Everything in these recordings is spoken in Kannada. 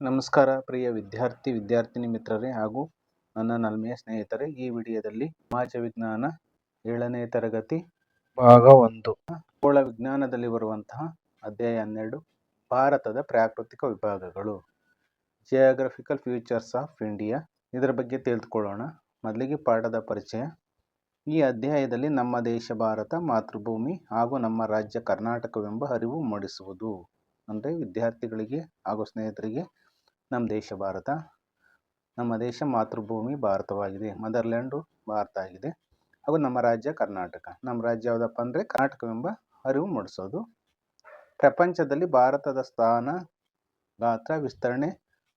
ನಮಸ್ಕಾರ ಪ್ರಿಯ ವಿದ್ಯಾರ್ಥಿ, ವಿದ್ಯಾರ್ಥಿನಿ ಮಿತ್ರರೇ ಹಾಗೂ ನನ್ನ ನಲ್ಮೆಯ ಸ್ನೇಹಿತರೆ, ಈ ವಿಡಿಯೋದಲ್ಲಿ ಸಮಾಜ ವಿಜ್ಞಾನ ಏಳನೇ ತರಗತಿ ಭಾಗ ಒಂದು ಖಗೋಳ ವಿಜ್ಞಾನದಲ್ಲಿ ಬರುವಂತಹ ಅಧ್ಯಾಯ ಹನ್ನೆರಡು, ಭಾರತದ ಪ್ರಾಕೃತಿಕ ವಿಭಾಗಗಳು ಜಿಯೋಗ್ರಫಿಕಲ್ ಫ್ಯೂಚರ್ಸ್ ಆಫ್ ಇಂಡಿಯಾ ಇದರ ಬಗ್ಗೆ ತಿಳಿದುಕೊಳ್ಳೋಣ. ಮೊದಲಿಗೆ ಪಾಠದ ಪರಿಚಯ. ಈ ಅಧ್ಯಾಯದಲ್ಲಿ ನಮ್ಮ ದೇಶ ಭಾರತ, ಮಾತೃಭೂಮಿ ಹಾಗೂ ನಮ್ಮ ರಾಜ್ಯ ಕರ್ನಾಟಕವೆಂಬ ಅರಿವು ಮೂಡಿಸುವುದು. ಅಂದರೆ ವಿದ್ಯಾರ್ಥಿಗಳಿಗೆ ಹಾಗೂ ಸ್ನೇಹಿತರಿಗೆ ನಮ್ಮ ದೇಶ ಭಾರತ. ನಮ್ಮ ದೇಶ ಮಾತೃಭೂಮಿ ಭಾರತವಾಗಿದೆ. ಮದರ್ಲ್ಯಾಂಡು ಭಾರತ ಆಗಿದೆ. ಹಾಗೂ ನಮ್ಮ ರಾಜ್ಯ ಕರ್ನಾಟಕ. ನಮ್ಮ ರಾಜ್ಯ ಯಾವುದಪ್ಪ ಅಂದರೆ ಕರ್ನಾಟಕವೆಂಬ ಅರಿವು ಮೂಡಿಸೋದು. ಪ್ರಪಂಚದಲ್ಲಿ ಭಾರತದ ಸ್ಥಾನ, ಗಾತ್ರ, ವಿಸ್ತರಣೆ,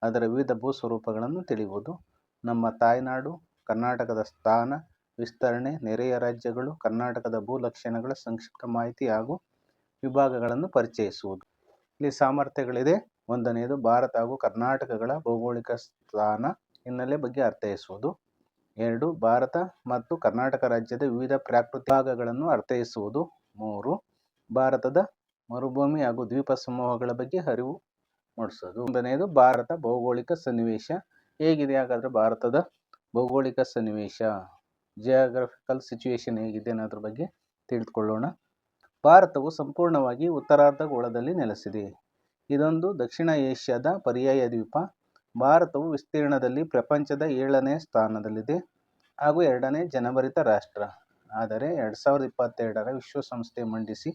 ಅದರ ವಿವಿಧ ಭೂ ಸ್ವರೂಪಗಳನ್ನು ತಿಳಿಯುವುದು ನಮ್ಮ ತಾಯ್ನಾಡು, ಕರ್ನಾಟಕದ ಸ್ಥಾನ, ವಿಸ್ತರಣೆ, ನೆರೆಯ ರಾಜ್ಯಗಳು, ಕರ್ನಾಟಕದ ಭೂ ಲಕ್ಷಣಗಳ ಸಂಕ್ಷಿಪ್ತ ಮಾಹಿತಿ ಹಾಗೂ ವಿಭಾಗಗಳನ್ನು ಪರಿಚಯಿಸುವುದು. ಇಲ್ಲಿ ಸಾಮರ್ಥ್ಯಗಳಿದೆ. ಒಂದನೆಯದು ಭಾರತ ಹಾಗೂ ಕರ್ನಾಟಕಗಳ ಭೌಗೋಳಿಕ ಸ್ಥಾನ ಹಿನ್ನೆಲೆ ಬಗ್ಗೆ ಅರ್ಥೈಸುವುದು. ಎರಡು, ಭಾರತ ಮತ್ತು ಕರ್ನಾಟಕ ರಾಜ್ಯದ ವಿವಿಧ ಪ್ರಾಕೃತಿಕ ಭಾಗಗಳನ್ನು ಅರ್ಥೈಸುವುದು. ಮೂರು, ಭಾರತದ ಮರುಭೂಮಿ ಹಾಗೂ ದ್ವೀಪ ಸಮೂಹಗಳ ಬಗ್ಗೆ ಅರಿವು ಮೂಡಿಸೋದು ಒಂದನೆಯದು, ಭಾರತ ಭೌಗೋಳಿಕ ಸನ್ನಿವೇಶ. ಹೇಗಿದೆ? ಹಾಗಾದರೆ ಭಾರತದ ಭೌಗೋಳಿಕ ಸನ್ನಿವೇಶ. ಜಿಯೋಗ್ರಫಿಕಲ್ ಸಿಚುವೇಶನ್ ಹೇಗಿದೆ ಅನ್ನೋದ್ರ ಬಗ್ಗೆ ತಿಳಿದುಕೊಳ್ಳೋಣ. ಭಾರತವು ಸಂಪೂರ್ಣವಾಗಿ ಉತ್ತರಾರ್ಧಗೋಳದಲ್ಲಿ ನೆಲೆಸಿದೆ. ಇದೊಂದು ದಕ್ಷಿಣ ಏಷ್ಯಾದ ಪರ್ಯಾಯ ದ್ವೀಪ. ಭಾರತವು ವಿಸ್ತೀರ್ಣದಲ್ಲಿ ಪ್ರಪಂಚದ ಏಳನೇ ಸ್ಥಾನದಲ್ಲಿದೆ ಹಾಗೂ ಎರಡನೇ ಜನಭರಿತ ರಾಷ್ಟ್ರ. ಆದರೆ ಎರಡು ಸಾವಿರದ ಇಪ್ಪತ್ತೆರಡರ ವಿಶ್ವಸಂಸ್ಥೆ ಮಂಡಿಸಿ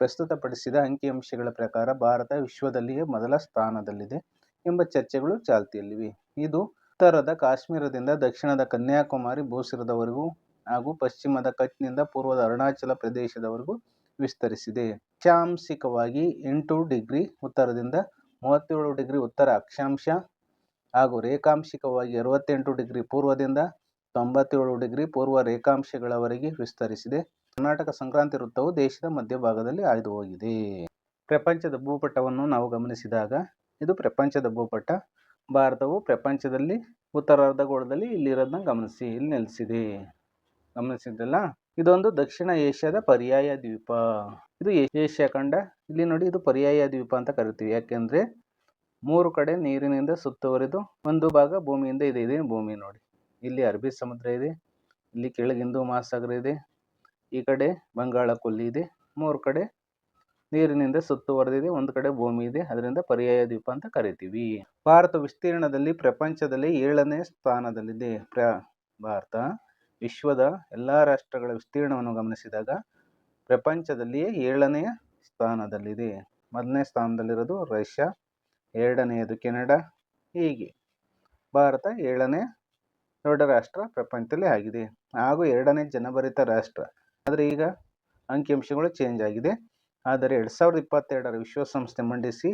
ಪ್ರಸ್ತುತಪಡಿಸಿದ ಅಂಕಿಅಂಶಗಳ ಪ್ರಕಾರ ಭಾರತ ವಿಶ್ವದಲ್ಲಿಯೇ ಮೊದಲ ಸ್ಥಾನದಲ್ಲಿದೆ ಎಂಬ ಚರ್ಚೆಗಳು ಚಾಲ್ತಿಯಲ್ಲಿವೆ. ಇದು ಉತ್ತರದ ಕಾಶ್ಮೀರದಿಂದ ದಕ್ಷಿಣದ ಕನ್ಯಾಕುಮಾರಿ ಭೂಸಿರದವರೆಗೂ ಹಾಗೂ ಪಶ್ಚಿಮದ ಕಚ್ನಿಂದ ಪೂರ್ವದ ಅರುಣಾಚಲ ಪ್ರದೇಶದವರೆಗೂ ವಿಸ್ತರಿಸಿದೆ. ಅಕ್ಷಾಂಶಿಕವಾಗಿ ಎಂಟು ಡಿಗ್ರಿ ಉತ್ತರದಿಂದ ಮೂವತ್ತೇಳು ಡಿಗ್ರಿ ಉತ್ತರ ಅಕ್ಷಾಂಶ ಹಾಗೂ ರೇಖಾಂಶಿಕವಾಗಿ ಅರವತ್ತೆಂಟು ಡಿಗ್ರಿ ಪೂರ್ವದಿಂದ ತೊಂಬತ್ತೇಳು ಡಿಗ್ರಿ ಪೂರ್ವ ರೇಖಾಂಶಗಳವರೆಗೆ ವಿಸ್ತರಿಸಿದೆ. ಕರ್ನಾಟಕ ಸಂಕ್ರಾಂತಿ ವೃತ್ತವು ದೇಶದ ಮಧ್ಯಭಾಗದಲ್ಲಿ ಆಯ್ದು ಹೋಗಿದೆ. ಪ್ರಪಂಚದ ಭೂಪಟವನ್ನು ನಾವು ಗಮನಿಸಿದಾಗ ಇದು ಪ್ರಪಂಚದ ಭೂಪಟ. ಭಾರತವು ಪ್ರಪಂಚದಲ್ಲಿ, ಉತ್ತರಾರ್ಧಗೋಳದಲ್ಲಿ ಇಲ್ಲಿರೋದನ್ನ ಗಮನಿಸಿ, ಇಲ್ಲಿ ನೆಲೆಸಿದೆ. ಗಮನಿಸಿದ್ದಲ್ಲ? ಇದೊಂದು ದಕ್ಷಿಣ ಏಷ್ಯಾದ ಪರ್ಯಾಯ ದ್ವೀಪ. ಇದು ಏಷ್ಯಾ ಖಂಡ. ಇಲ್ಲಿ ನೋಡಿ ಇದು ಪರ್ಯಾಯ ದ್ವೀಪ ಅಂತ ಕರಿತೀವಿ. ಯಾಕೆಂದ್ರೆ ಮೂರು ಕಡೆ ನೀರಿನಿಂದ ಸುತ್ತುವರಿದು ಒಂದು ಭಾಗ ಭೂಮಿಯಿಂದ ಇದೆ. ಇದೇ ಭೂಮಿ ನೋಡಿ. ಇಲ್ಲಿ ಅರಬ್ಬಿ ಸಮುದ್ರ ಇದೆ. ಇಲ್ಲಿ ಕೆಳಗೆ ಹಿಂದೂ ಮಹಾಸಾಗರ ಇದೆ. ಈ ಕಡೆ ಬಂಗಾಳ ಕೊಲ್ಲಿ ಇದೆ. ಮೂರು ಕಡೆ ನೀರಿನಿಂದ ಸುತ್ತುವರೆದಿದೆ. ಒಂದು ಕಡೆ ಭೂಮಿ ಇದೆ. ಅದರಿಂದ ಪರ್ಯಾಯ ದ್ವೀಪ ಅಂತ ಕರಿತೀವಿ. ಭಾರತ ವಿಸ್ತೀರ್ಣದಲ್ಲಿ ಪ್ರಪಂಚದಲ್ಲಿ ಏಳನೇ ಸ್ಥಾನದಲ್ಲಿದೆ. ಪ್ರ ಭಾರತ. ವಿಶ್ವದ ಎಲ್ಲ ರಾಷ್ಟ್ರಗಳ ವಿಸ್ತೀರ್ಣವನ್ನು ಗಮನಿಸಿದಾಗ ಪ್ರಪಂಚದಲ್ಲಿಯೇ ಏಳನೆಯ ಸ್ಥಾನದಲ್ಲಿದೆ. ಮೊದಲನೇ ಸ್ಥಾನದಲ್ಲಿರೋದು ರಷ್ಯಾ, ಎರಡನೆಯದು ಕೆನಡಾ. ಹೀಗೆ. ಭಾರತ ಏಳನೇ ದೊಡ್ಡ ರಾಷ್ಟ್ರ ಪ್ರಪಂಚದಲ್ಲಿ ಆಗಿದೆ. ಹಾಗೂ ಎರಡನೇ ಜನಭರಿತ ರಾಷ್ಟ್ರ. ಆದರೆ ಈಗ ಅಂಕಿಅಂಶಗಳು ಚೇಂಜ್ ಆಗಿದೆ. ಆದರೆ ಎರಡು ಸಾವಿರದ ಇಪ್ಪತ್ತೆರಡರ ವಿಶ್ವಸಂಸ್ಥೆ ಮಂಡಿಸಿ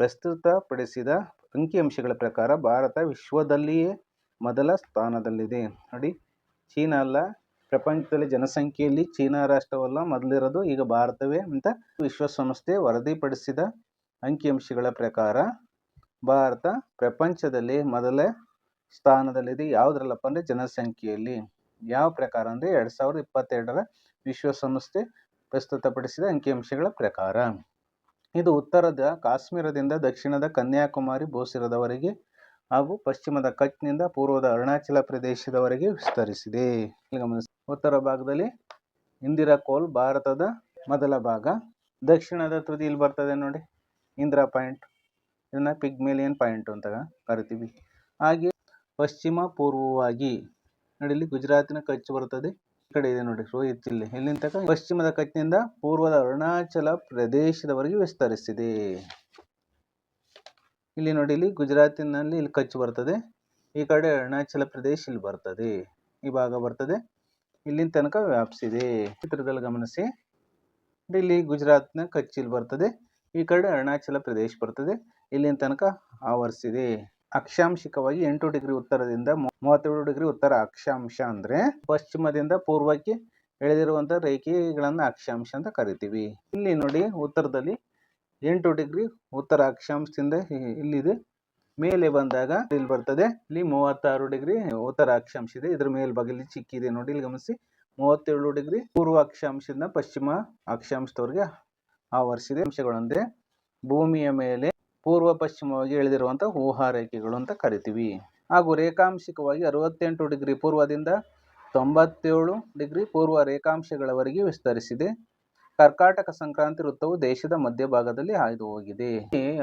ಪ್ರಸ್ತುತಪಡಿಸಿದ ಅಂಕಿಅಂಶಗಳ ಪ್ರಕಾರ ಭಾರತ ವಿಶ್ವದಲ್ಲಿಯೇ ಮೊದಲ ಸ್ಥಾನದಲ್ಲಿದೆ. ನೋಡಿ. ಚೀನಾ ಅಲ್ಲ, ಪ್ರಪಂಚದಲ್ಲಿ ಜನಸಂಖ್ಯೆಯಲ್ಲಿ ಚೀನಾ ರಾಷ್ಟ್ರವಲ್ಲ, ಮೊದಲಿರೋದು ಈಗ ಭಾರತವೇ ಅಂತ ವಿಶ್ವಸಂಸ್ಥೆ ವರದಿಪಡಿಸಿದ ಅಂಕಿಅಂಶಗಳ ಪ್ರಕಾರ ಭಾರತ ಪ್ರಪಂಚದಲ್ಲಿ ಮೊದಲ ಸ್ಥಾನದಲ್ಲಿದೆ. ಯಾವುದ್ರಲ್ಲಪ್ಪ ಅಂದರೆ ಜನಸಂಖ್ಯೆಯಲ್ಲಿ. ಯಾವ ಪ್ರಕಾರ ಅಂದರೆ ಎರಡು ಸಾವಿರದ ಇಪ್ಪತ್ತೆರಡರ ವಿಶ್ವಸಂಸ್ಥೆ ಪ್ರಸ್ತುತಪಡಿಸಿದ ಅಂಕಿಅಂಶಗಳ ಪ್ರಕಾರ. ಇದು ಉತ್ತರದ ಕಾಶ್ಮೀರದಿಂದ ದಕ್ಷಿಣದ ಕನ್ಯಾಕುಮಾರಿ ಭೂಸಿರದವರೆಗೆ ಹಾಗೂ ಪಶ್ಚಿಮದ ಕಚ್ನಿಂದ ಪೂರ್ವದ ಅರುಣಾಚಲ ಪ್ರದೇಶದವರೆಗೆ ವಿಸ್ತರಿಸಿದೆ. ಉತ್ತರ ಭಾಗದಲ್ಲಿ ಇಂದಿರಾ ಕೋಲ್ ಭಾರತದ ಮೊದಲ ಭಾಗ. ದಕ್ಷಿಣದ ತುದಿಯಲ್ಲಿ ಬರ್ತದೆ ನೋಡಿ. ಇಂದಿರಾ ಪಾಯಿಂಟ್. ಇದನ್ನ ಪಿಗ್ಮೇಲಿಯನ್ ಪಾಯಿಂಟ್ ಅಂತ ಕರಿತೀವಿ. ಹಾಗೆ ಪಶ್ಚಿಮ ಪೂರ್ವವಾಗಿ ನೋಡಿ, ಇಲ್ಲಿ ಗುಜರಾತಿನ ಕಚ್ ಬರ್ತದೆ. ಈ ಕಡೆ ಇದೆ ನೋಡಿ, ರೋಹಿತ್ ಜಿಲ್ಲೆ ಇಲ್ಲಿಂದ ಪಶ್ಚಿಮದ ಕಚ್ನಿಂದ ಪೂರ್ವದ ಅರುಣಾಚಲ ಪ್ರದೇಶದವರೆಗೆ ವಿಸ್ತರಿಸಿದೆ. ಇಲ್ಲಿ ನೋಡಿ, ಇಲ್ಲಿ ಗುಜರಾತಿನಲ್ಲಿ ಇಲ್ಲಿ ಕಚ್ ಬರ್ತದೆ. ಈ ಕಡೆ ಅರುಣಾಚಲ ಪ್ರದೇಶ ಇಲ್ಲಿ ಬರ್ತದೆ. ಈ ಭಾಗ ಬರ್ತದೆ. ಇಲ್ಲಿನ ತನಕ ವ್ಯಾಪಿಸಿದೆ ಚಿತ್ರದಲ್ಲಿ ಗಮನಿಸಿ. ಇಲ್ಲಿ ಗುಜರಾತ್ನ ಕಚ್ ಇಲ್ಲಿ ಬರ್ತದೆ. ಈ ಕಡೆ ಅರುಣಾಚಲ ಪ್ರದೇಶ ಬರ್ತದೆ. ಇಲ್ಲಿನ ತನಕ ಆವರಿಸಿದೆ. ಅಕ್ಷಾಂಶಿಕವಾಗಿ ಎಂಟು ಡಿಗ್ರಿ ಉತ್ತರದಿಂದ ಮೂವತ್ತೇಳು ಡಿಗ್ರಿ ಉತ್ತರ ಅಕ್ಷಾಂಶ ಅಂದ್ರೆ ಪಶ್ಚಿಮದಿಂದ ಪೂರ್ವಕ್ಕೆ ಎಳೆದಿರುವಂತಹ ರೇಖೆಗಳನ್ನು ಅಕ್ಷಾಂಶ ಅಂತ ಕರಿತೀವಿ. ಇಲ್ಲಿ ನೋಡಿ, ಉತ್ತರದಲ್ಲಿ ಎಂಟು ಡಿಗ್ರಿ ಉತ್ತರ ಅಕ್ಷಾಂಶದಿಂದ ಇಲ್ಲಿದೆ. ಮೇಲೆ ಬಂದಾಗ ಇಲ್ಲಿ ಬರ್ತದೆ. ಇಲ್ಲಿ ಮೂವತ್ತಾರು ಡಿಗ್ರಿ ಉತ್ತರ ಅಕ್ಷಾಂಶ ಇದೆ ಇದ್ರ ಮೇಲ್ಭಾಗದಲ್ಲಿ ಚಿಕ್ಕಿದೆ ನೋಡಿ, ಇಲ್ಲಿ ಗಮನಿಸಿ. ಮೂವತ್ತೇಳು ಡಿಗ್ರಿ ಪೂರ್ವ ಅಕ್ಷಾಂಶದಿಂದ ಪಶ್ಚಿಮ ಅಕ್ಷಾಂಶದವರೆಗೆ ಆವರಿಸಿದೆ. ಅಂಶಗಳಂದ್ರೆ ಭೂಮಿಯ ಮೇಲೆ ಪೂರ್ವ ಪಶ್ಚಿಮವಾಗಿ ಎಳೆದಿರುವಂಥ ಊಹಾ ರೇಖೆಗಳು ಅಂತ ಕರಿತೀವಿ. ಹಾಗೂ ರೇಖಾಂಶಿಕವಾಗಿ ಅರವತ್ತೆಂಟು ಡಿಗ್ರಿ ಪೂರ್ವದಿಂದ ತೊಂಬತ್ತೇಳು ಡಿಗ್ರಿ ಪೂರ್ವ ರೇಖಾಂಶಗಳವರೆಗೆ ವಿಸ್ತರಿಸಿದೆ. ಕರ್ಕಾಟಕ ಸಂಕ್ರಾಂತಿ ವೃತ್ತವು ದೇಶದ ಮಧ್ಯಭಾಗದಲ್ಲಿ ಹಾಯ್ದು ಹೋಗಿದೆ.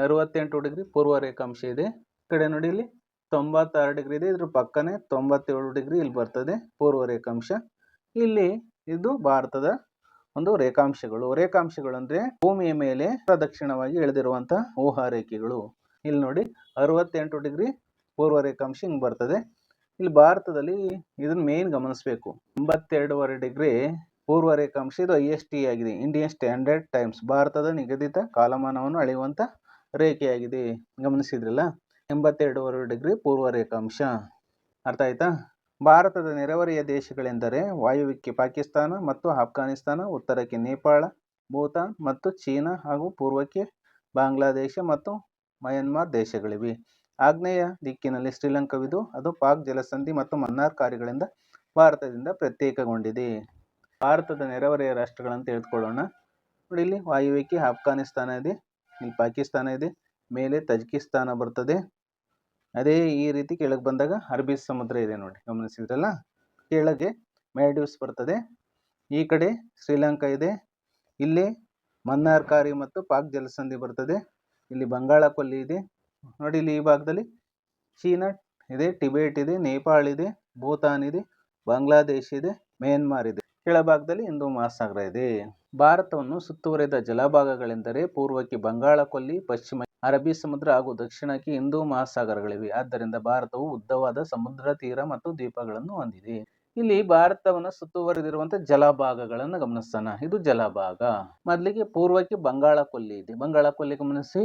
ಅರವತ್ತೆಂಟು ಡಿಗ್ರಿ ಪೂರ್ವ ರೇಖಾಂಶ ಇದೆ. ಕಡೆ ನೋಡಿ ಇಲ್ಲಿ ತೊಂಬತ್ತಾರು ಡಿಗ್ರಿ ಇದೆ. ಇದ್ರ ಪಕ್ಕನೆ ತೊಂಬತ್ತೇಳು ಡಿಗ್ರಿ ಇಲ್ಲಿ ಬರ್ತದೆ ಪೂರ್ವ ರೇಖಾಂಶ. ಇಲ್ಲಿ ಇದು ಭಾರತದ ಒಂದು ರೇಖಾಂಶಗಳು. ರೇಖಾಂಶಗಳು ಅಂದ್ರೆ ಭೂಮಿಯ ಮೇಲೆ ಪ್ರದಕ್ಷಿಣವಾಗಿ ಎಳೆದಿರುವಂತಹ ಊಹಾ ರೇಖೆಗಳು ಇಲ್ಲಿ ನೋಡಿ ಅರವತ್ತೆಂಟು ಡಿಗ್ರಿ ಪೂರ್ವ ರೇಖಾಂಶ ಹಿಂಗ್ ಬರ್ತದೆ. ಇಲ್ಲಿ ಭಾರತದಲ್ಲಿ ಇದನ್ನ ಮೇನ್ ಗಮನಿಸಬೇಕು. ಎಂಬತ್ತೆರಡೂವರೆ ಡಿಗ್ರಿ ಪೂರ್ವ ರೇಖಾಂಶ ಇದು ಐ ಎಸ್ ಟಿ ಆಗಿದೆ. ಇಂಡಿಯನ್ ಸ್ಟ್ಯಾಂಡರ್ಡ್ ಟೈಮ್ಸ್ ಭಾರತದ ನಿಗದಿತ ಕಾಲಮಾನವನ್ನು ಅಳೆಯುವಂಥ ರೇಖೆಯಾಗಿದೆ. ಗಮನಿಸಿದ್ರಲ್ಲ? ಎಂಬತ್ತೆರಡೂವರೆ ಡಿಗ್ರಿ ಪೂರ್ವ ರೇಖಾಂಶ. ಅರ್ಥ ಆಯ್ತಾ? ಭಾರತದ ನೆರೆಹೊರೆಯ ದೇಶಗಳೆಂದರೆ ವಾಯುವ್ಯಕ್ಕೆ ಪಾಕಿಸ್ತಾನ ಮತ್ತು ಆಫ್ಘಾನಿಸ್ತಾನ, ಉತ್ತರಕ್ಕೆ ನೇಪಾಳ, ಭೂತಾನ್ ಮತ್ತು ಚೀನಾ ಹಾಗೂ ಪೂರ್ವಕ್ಕೆ ಬಾಂಗ್ಲಾದೇಶ ಮತ್ತು ಮಯನ್ಮಾರ್ ದೇಶಗಳಿವೆ. ಆಗ್ನೇಯ ದಿಕ್ಕಿನಲ್ಲಿ ಶ್ರೀಲಂಕಾವಿದ್ದು ಅದು ಪಾಕ್ ಜಲಸಂಧಿ ಮತ್ತು ಮನ್ನಾರ್ ಕಾರ್ಯಗಳಿಂದ ಭಾರತದಿಂದ ಪ್ರತ್ಯೇಕಗೊಂಡಿದೆ. ಭಾರತದ ನೆರೆಹೊರೆಯ ರಾಷ್ಟ್ರಗಳನ್ನು ತೆಗೆದುಕೊಳ್ಳೋಣ ನೋಡಿ ಇಲ್ಲಿ ವಾಯುವ್ಯಕ್ಕೆ ಆಫ್ಘಾನಿಸ್ತಾನ ಇದೆ, ಇಲ್ಲಿ ಪಾಕಿಸ್ತಾನ ಇದೆ, ಮೇಲೆ ತಜಿಕಿಸ್ತಾನ ಬರ್ತದೆ. ಅದೇ ಈ ರೀತಿ ಕೆಳಗೆ ಬಂದಾಗ ಅರಬ್ಬಿ ಸಮುದ್ರ ಇದೆ ನೋಡಿ, ಗಮನಿಸಿದ್ರಲ್ಲ? ಕೆಳಗೆ ಮ್ಯಾಲ್ಡೀವ್ಸ್ ಬರ್ತದೆ. ಈ ಕಡೆ ಶ್ರೀಲಂಕಾ ಇದೆ, ಇಲ್ಲಿ ಮನ್ನಾರ್ಕಾರಿ ಮತ್ತು ಪಾಕ್ ಜಲಸಂಧಿ ಬರ್ತದೆ. ಇಲ್ಲಿ ಬಂಗಾಳ ಕೊಲ್ಲಿ ಇದೆ. ನೋಡಿ ಇಲ್ಲಿ ಈ ಭಾಗದಲ್ಲಿ ಚೀನಾ ಇದೆ, ಟಿಬೇಟ್ ಇದೆ, ನೇಪಾಳ ಇದೆ, ಭೂತಾನ್ ಇದೆ, ಬಾಂಗ್ಲಾದೇಶ್ ಇದೆ, ಮ್ಯಾನ್ಮಾರ್ ಇದೆ. ಕೆಳಭಾಗದಲ್ಲಿ ಹಿಂದೂ ಮಹಾಸಾಗರ ಇದೆ. ಭಾರತವನ್ನು ಸುತ್ತುವರೆದ ಜಲಭಾಗಗಳೆಂದರೆ ಪೂರ್ವಕ್ಕೆ ಬಂಗಾಳ, ಕೊಲ್ಲಿ, ಪಶ್ಚಿಮ ಅರಬ್ಬಿ ಸಮುದ್ರ ಹಾಗೂ ದಕ್ಷಿಣಕ್ಕೆ ಹಿಂದೂ ಮಹಾಸಾಗರಗಳಿವೆ. ಆದ್ದರಿಂದ ಭಾರತವು ಉದ್ದವಾದ ಸಮುದ್ರ, ತೀರ ಮತ್ತು ದ್ವೀಪಗಳನ್ನು ಹೊಂದಿದೆ. ಇಲ್ಲಿ ಭಾರತವನ್ನು ಸುತ್ತುವರೆದಿರುವಂತಹ ಜಲಭಾಗಗಳನ್ನು ಗಮನಿಸೋಣ. ಇದು ಜಲಭಾಗ. ಮೊದಲಿಗೆ ಪೂರ್ವಕ್ಕೆ ಬಂಗಾಳ, ಕೊಲ್ಲಿ ಇದೆ. ಬಂಗಾಳ, ಕೊಲ್ಲಿ ಗಮನಿಸಿ.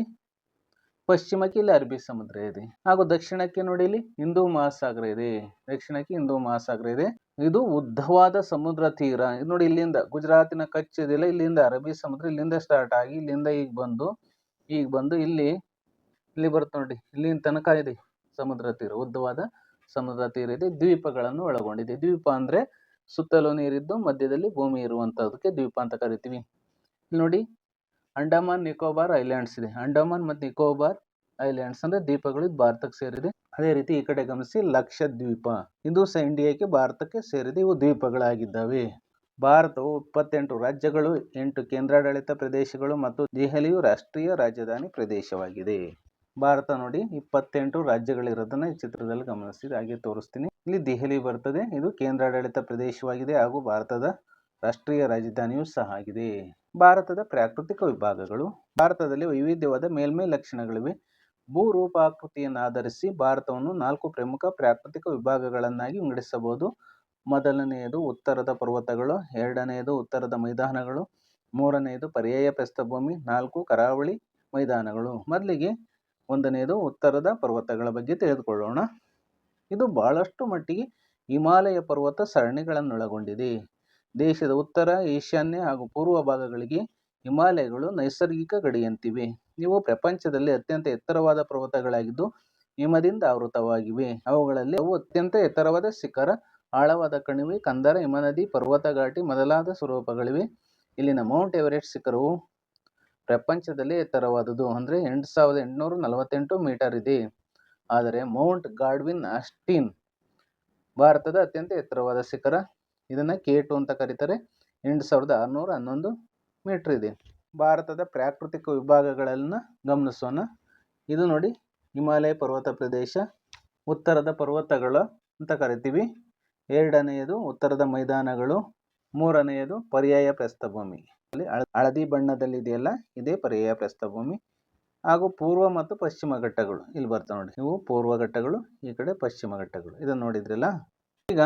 ಪಶ್ಚಿಮಕ್ಕೆ ಇಲ್ಲಿ ಅರಬ್ಬಿ ಸಮುದ್ರ ಇದೆ. ಹಾಗೂ ದಕ್ಷಿಣಕ್ಕೆ ನೋಡಿ ಇಲ್ಲಿ ಹಿಂದೂ ಮಹಾಸಾಗರ ಇದೆ. ದಕ್ಷಿಣಕ್ಕೆ ಹಿಂದೂ ಮಹಾಸಾಗರ ಇದೆ. ಇದು ಉದ್ದವಾದ ಸಮುದ್ರ ತೀರ. ಇದು ನೋಡಿ ಇಲ್ಲಿಂದ ಗುಜರಾತಿನ ಕಚ್ ಇದೆಯಲ್ಲ ಇಲ್ಲಿಂದ ಅರಬ್ಬಿ ಸಮುದ್ರ ಇಲ್ಲಿಂದ ಸ್ಟಾರ್ಟ್ ಆಗಿ ಇಲ್ಲಿಂದ ಈಗ ಬಂದು ಈಗ ಬಂದು ಇಲ್ಲಿ ಇಲ್ಲಿ ಬರುತ್ತೆ ನೋಡಿ, ಇಲ್ಲಿನ ತನಕ ಇದೆ ಸಮುದ್ರ ತೀರ. ಉದ್ದವಾದ ಸಮುದ್ರ ತೀರ ಇದೆ. ದ್ವೀಪಗಳನ್ನು ಒಳಗೊಂಡಿದೆ. ದ್ವೀಪ ಅಂದ್ರೆ ಸುತ್ತಲೂ ನೀರಿದ್ದು ಮಧ್ಯದಲ್ಲಿ ಭೂಮಿ ಇರುವಂತದಕ್ಕೆ ದ್ವೀಪ ಅಂತ ಕರಿತೀವಿ. ಇಲ್ಲಿ ನೋಡಿ ಅಂಡಮಾನ್, ನಿಕೋಬಾರ್ ಐಲ್ಯಾಂಡ್ಸ್ ಇದೆ. ಅಂಡಮಾನ್ ಮತ್ತು ನಿಕೋಬಾರ್ ಐಲ್ಯಾಂಡ್ಸ್ ಅಂದ್ರೆ ದ್ವೀಪಗಳು ಭಾರತಕ್ಕೆ ಸೇರಿದೆ. ಅದೇ ರೀತಿ ಈ ಕಡೆ ಗಮನಿಸಿ ಲಕ್ಷದ್ವೀಪ. ಇದು ಸಹ ಇಂಡಿಯಾಕ್ಕೆ ಭಾರತಕ್ಕೆ ಸೇರಿದೆ. ಇವು ದ್ವೀಪಗಳಾಗಿದ್ದಾವೆ. ಭಾರತವು ಇಪ್ಪತ್ತೆಂಟು ರಾಜ್ಯಗಳು, ಎಂಟು ಕೇಂದ್ರಾಡಳಿತ ಪ್ರದೇಶಗಳು ಮತ್ತು ದೆಹಲಿಯು ರಾಷ್ಟ್ರೀಯ ರಾಜಧಾನಿ ಪ್ರದೇಶವಾಗಿದೆ. ಭಾರತ ನೋಡಿ ಇಪ್ಪತ್ತೆಂಟು ರಾಜ್ಯಗಳಿರೋದನ್ನ ಈ ಚಿತ್ರದಲ್ಲಿ ಗಮನಿಸಿ, ಹಾಗೆ ತೋರಿಸ್ತೀನಿ. ಇಲ್ಲಿ ದೆಹಲಿ ಬರ್ತದೆ. ಇದು ಕೇಂದ್ರಾಡಳಿತ ಪ್ರದೇಶವಾಗಿದೆ ಹಾಗೂ ಭಾರತದ ರಾಷ್ಟ್ರೀಯ ರಾಜಧಾನಿಯೂ ಸಹ ಆಗಿದೆ. ಭಾರತದ ಪ್ರಾಕೃತಿಕ ವಿಭಾಗಗಳು. ಭಾರತದಲ್ಲಿ ವೈವಿಧ್ಯವಾದ ಮೇಲ್ಮೈ ಲಕ್ಷಣಗಳಿವೆ. ಭೂರೂಪಾಕೃತಿಯನ್ನು ಆಧರಿಸಿ ಭಾರತವನ್ನು ನಾಲ್ಕು ಪ್ರಮುಖ ಪ್ರಾಕೃತಿಕ ವಿಭಾಗಗಳನ್ನಾಗಿ ವಿಂಗಡಿಸಬಹುದು. ಮೊದಲನೆಯದು ಉತ್ತರದ ಪರ್ವತಗಳು, ಎರಡನೆಯದು ಉತ್ತರದ ಮೈದಾನಗಳು, ಮೂರನೆಯದು ಪರ್ಯಾಯ ಪ್ರಸ್ಥಭೂಮಿ, ನಾಲ್ಕು ಕರಾವಳಿ ಮೈದಾನಗಳು. ಮೊದಲಿಗೆ ಒಂದನೆಯದು ಉತ್ತರದ ಪರ್ವತಗಳ ಬಗ್ಗೆ ತಿಳಿದುಕೊಳ್ಳೋಣ. ಇದು ಬಹಳಷ್ಟು ಮಟ್ಟಿಗೆ ಹಿಮಾಲಯ ಪರ್ವತ ಸರಣಿಗಳನ್ನೊಳಗೊಂಡಿದೆ. ದೇಶದ ಉತ್ತರ ಈಶಾನ್ಯ ಹಾಗೂ ಪೂರ್ವ ಭಾಗಗಳಿಗೆ ಹಿಮಾಲಯಗಳು ನೈಸರ್ಗಿಕ ಗಡಿಯಂತಿವೆ. ಇವು ಪ್ರಪಂಚದಲ್ಲಿ ಅತ್ಯಂತ ಎತ್ತರವಾದ ಪರ್ವತಗಳಾಗಿದ್ದು, ಹಿಮದಿಂದ ಆವೃತವಾಗಿವೆ. ಅವುಗಳಲ್ಲಿ ಅವು ಅತ್ಯಂತ ಎತ್ತರವಾದ ಶಿಖರ, ಆಳವಾದ ಕಣಿವೆ, ಕಂದರ, ಹಿಮನದಿ ಪರ್ವತ ಘಾಟಿ ಮೊದಲಾದ ಸ್ವರೂಪಗಳಿವೆ. ಇಲ್ಲಿನ ಮೌಂಟ್ ಎವರೆಸ್ಟ್ ಶಿಖರವು ಪ್ರಪಂಚದಲ್ಲಿ ಎತ್ತರವಾದುದು ಅಂದರೆ ಎಂಟು ಸಾವಿರದ ಎಂಟುನೂರ ನಲವತ್ತೆಂಟು ಮೀಟರ್ ಇದೆ. ಆದರೆ ಮೌಂಟ್ ಗಾಡ್ವಿನ್ ಆಸ್ಟಿನ್ ಭಾರತದ ಅತ್ಯಂತ ಎತ್ತರವಾದ ಶಿಖರ ಇದನ್ನ ಕೆ ಟು ಅಂತ ಕರೀತಾರೆ. ಎಂಟು ಸಾವಿರದ ಆರುನೂರ ಹನ್ನೊಂದು ಮೀಟರ್ ಇದೆ. ಭಾರತದ ಪ್ರಾಕೃತಿಕ ವಿಭಾಗಗಳನ್ನು ಗಮನಿಸೋಣ. ಇದು ನೋಡಿ ಹಿಮಾಲಯ ಪರ್ವತ ಪ್ರದೇಶ, ಉತ್ತರದ ಪರ್ವತಗಳು ಅಂತ ಕರಿತೀವಿ. ಎರಡನೆಯದು ಉತ್ತರದ ಮೈದಾನಗಳು, ಮೂರನೆಯದು ಪರ್ಯಾಯ ಪ್ರಸ್ಥಭೂಮಿ. ಅಲ್ಲಿ ಹಳದಿ ಬಣ್ಣದಲ್ಲಿ ಇದೆಯಲ್ಲ ಇದೇ ಪರ್ಯಾಯ ಪ್ರಸ್ಥಭೂಮಿ. ಹಾಗೂ ಪೂರ್ವ ಮತ್ತು ಪಶ್ಚಿಮ ಘಟ್ಟಗಳು. ಇಲ್ಲಿ ಬರ್ತವೆ ನೋಡಿ, ಇವು ಪೂರ್ವ ಘಟ್ಟಗಳು, ಈ ಕಡೆ ಪಶ್ಚಿಮ ಘಟ್ಟಗಳು. ಇದನ್ನು ನೋಡಿದ್ರಲ್ಲ? ಈಗ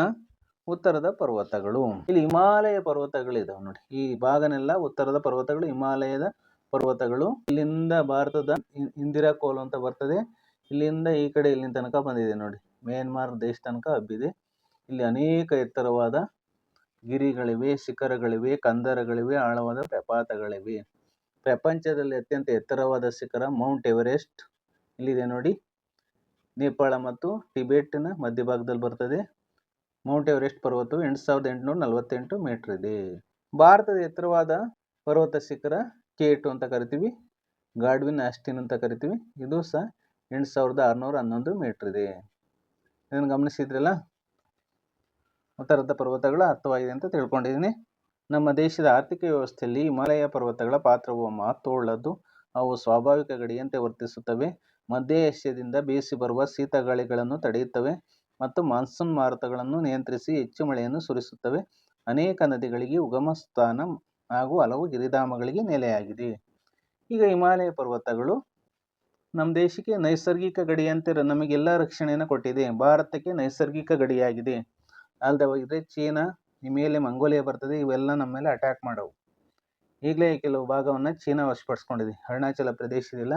ಉತ್ತರದ ಪರ್ವತಗಳು. ಇಲ್ಲಿ ಹಿಮಾಲಯ ಪರ್ವತಗಳಿದಾವೆ ನೋಡಿ. ಈ ಭಾಗನೆಲ್ಲ ಉತ್ತರದ ಪರ್ವತಗಳು, ಹಿಮಾಲಯದ ಪರ್ವತಗಳು. ಇಲ್ಲಿಂದ ಭಾರತದ ಇಂದಿರಾ ಕೋಲ್ ಅಂತ ಬರ್ತದೆ. ಇಲ್ಲಿಂದ ಈ ಕಡೆ ಇಲ್ಲಿನ ತನಕ ಬಂದಿದೆ ನೋಡಿ. ಮ್ಯಾನ್ಮಾರ್ ದೇಶ ತನಕ ಹಬ್ಬಿದೆ. ಇಲ್ಲಿ ಅನೇಕ ಎತ್ತರವಾದ ಗಿರಿಗಳಿವೆ, ಶಿಖರಗಳಿವೆ, ಕಂದರಗಳಿವೆ, ಆಳವಾದ ಪ್ರಪಾತಗಳಿವೆ. ಪ್ರಪಂಚದಲ್ಲಿ ಅತ್ಯಂತ ಎತ್ತರವಾದ ಶಿಖರ ಮೌಂಟ್ ಎವರೆಸ್ಟ್ ಇಲ್ಲಿದೆ ನೋಡಿ. ನೇಪಾಳ ಮತ್ತು ಟಿಬೆಟ್ನ ಮಧ್ಯಭಾಗದಲ್ಲಿ ಬರ್ತದೆ. ಮೌಂಟ್ ಎವರೆಸ್ಟ್ ಪರ್ವತವು ಎಂಟು ಸಾವಿರದ ಎಂಟುನೂರ ನಲವತ್ತೆಂಟು ಮೀಟರ್ ಇದೆ. ಭಾರತದ ಎತ್ತರವಾದ ಪರ್ವತ ಶಿಖರ ಕೆ ಟು ಅಂತ ಕರಿತೀವಿ. ಗಾಡ್ವಿನ್ ಆಸ್ಟಿನ್ ಅಂತ ಕರಿತೀವಿ. ಇದು ಸಹ ಎಂಟು ಸಾವಿರದ ಆರುನೂರ ಹನ್ನೊಂದು ಮೀಟ್ರ್ ಇದೆ. ಇದನ್ನು ಗಮನಿಸಿದ್ರಲ್ಲ? ಉತ್ತರದ ಪರ್ವತಗಳ ಅರ್ಥವಾಗಿದೆ ಅಂತ ತಿಳ್ಕೊಂಡಿದ್ದೀನಿ. ನಮ್ಮ ದೇಶದ ಆರ್ಥಿಕ ವ್ಯವಸ್ಥೆಯಲ್ಲಿ ಹಿಮಾಲಯ ಪರ್ವತಗಳ ಪಾತ್ರವು ಮಹತ್ವವುಳ್ಳದ್ದು. ಅವು ಸ್ವಾಭಾವಿಕ ಗಡಿಯಂತೆ ವರ್ತಿಸುತ್ತವೆ. ಮಧ್ಯ ಏಷ್ಯಾದಿಂದ ಬೀಸಿ ಬರುವ ಶೀತ ಗಾಳಿಗಳನ್ನು ತಡೆಯುತ್ತವೆ. ಮತ್ತು ಮಾನ್ಸೂನ್ ಮಾರುತಗಳನ್ನು ನಿಯಂತ್ರಿಸಿ ಹೆಚ್ಚು ಮಳೆಯನ್ನು ಸುರಿಸುತ್ತವೆ. ಅನೇಕ ನದಿಗಳಿಗೆ ಉಗಮ ಸ್ಥಾನ ಹಾಗೂ ಹಲವು ಗಿರಿಧಾಮಗಳಿಗೆ ನೆಲೆಯಾಗಿದೆ. ಈಗ ಹಿಮಾಲಯ ಪರ್ವತಗಳು ನಮ್ಮ ದೇಶಕ್ಕೆ ನೈಸರ್ಗಿಕ ಗಡಿಯಂತೆ ನಮಗೆಲ್ಲ ರಕ್ಷಣೆಯನ್ನು ಕೊಟ್ಟಿದೆ. ಭಾರತಕ್ಕೆ ನೈಸರ್ಗಿಕ ಗಡಿಯಾಗಿದೆ. ಅಲ್ಲದೆ ಹೋಗಿದ್ರೆ ಚೀನಾ ಮೇಲೆ ಮಂಗೋಲಿಯಾ ಬರ್ತದೆ. ಇವೆಲ್ಲ ನಮ್ಮ ಮೇಲೆ ಅಟ್ಯಾಕ್ ಮಾಡವು. ಈಗಲೇ ಕೆಲವು ಭಾಗವನ್ನು ಚೀನಾ ವಶಪಡಿಸ್ಕೊಂಡಿದೆ. ಅರುಣಾಚಲ ಪ್ರದೇಶದೆಲ್ಲ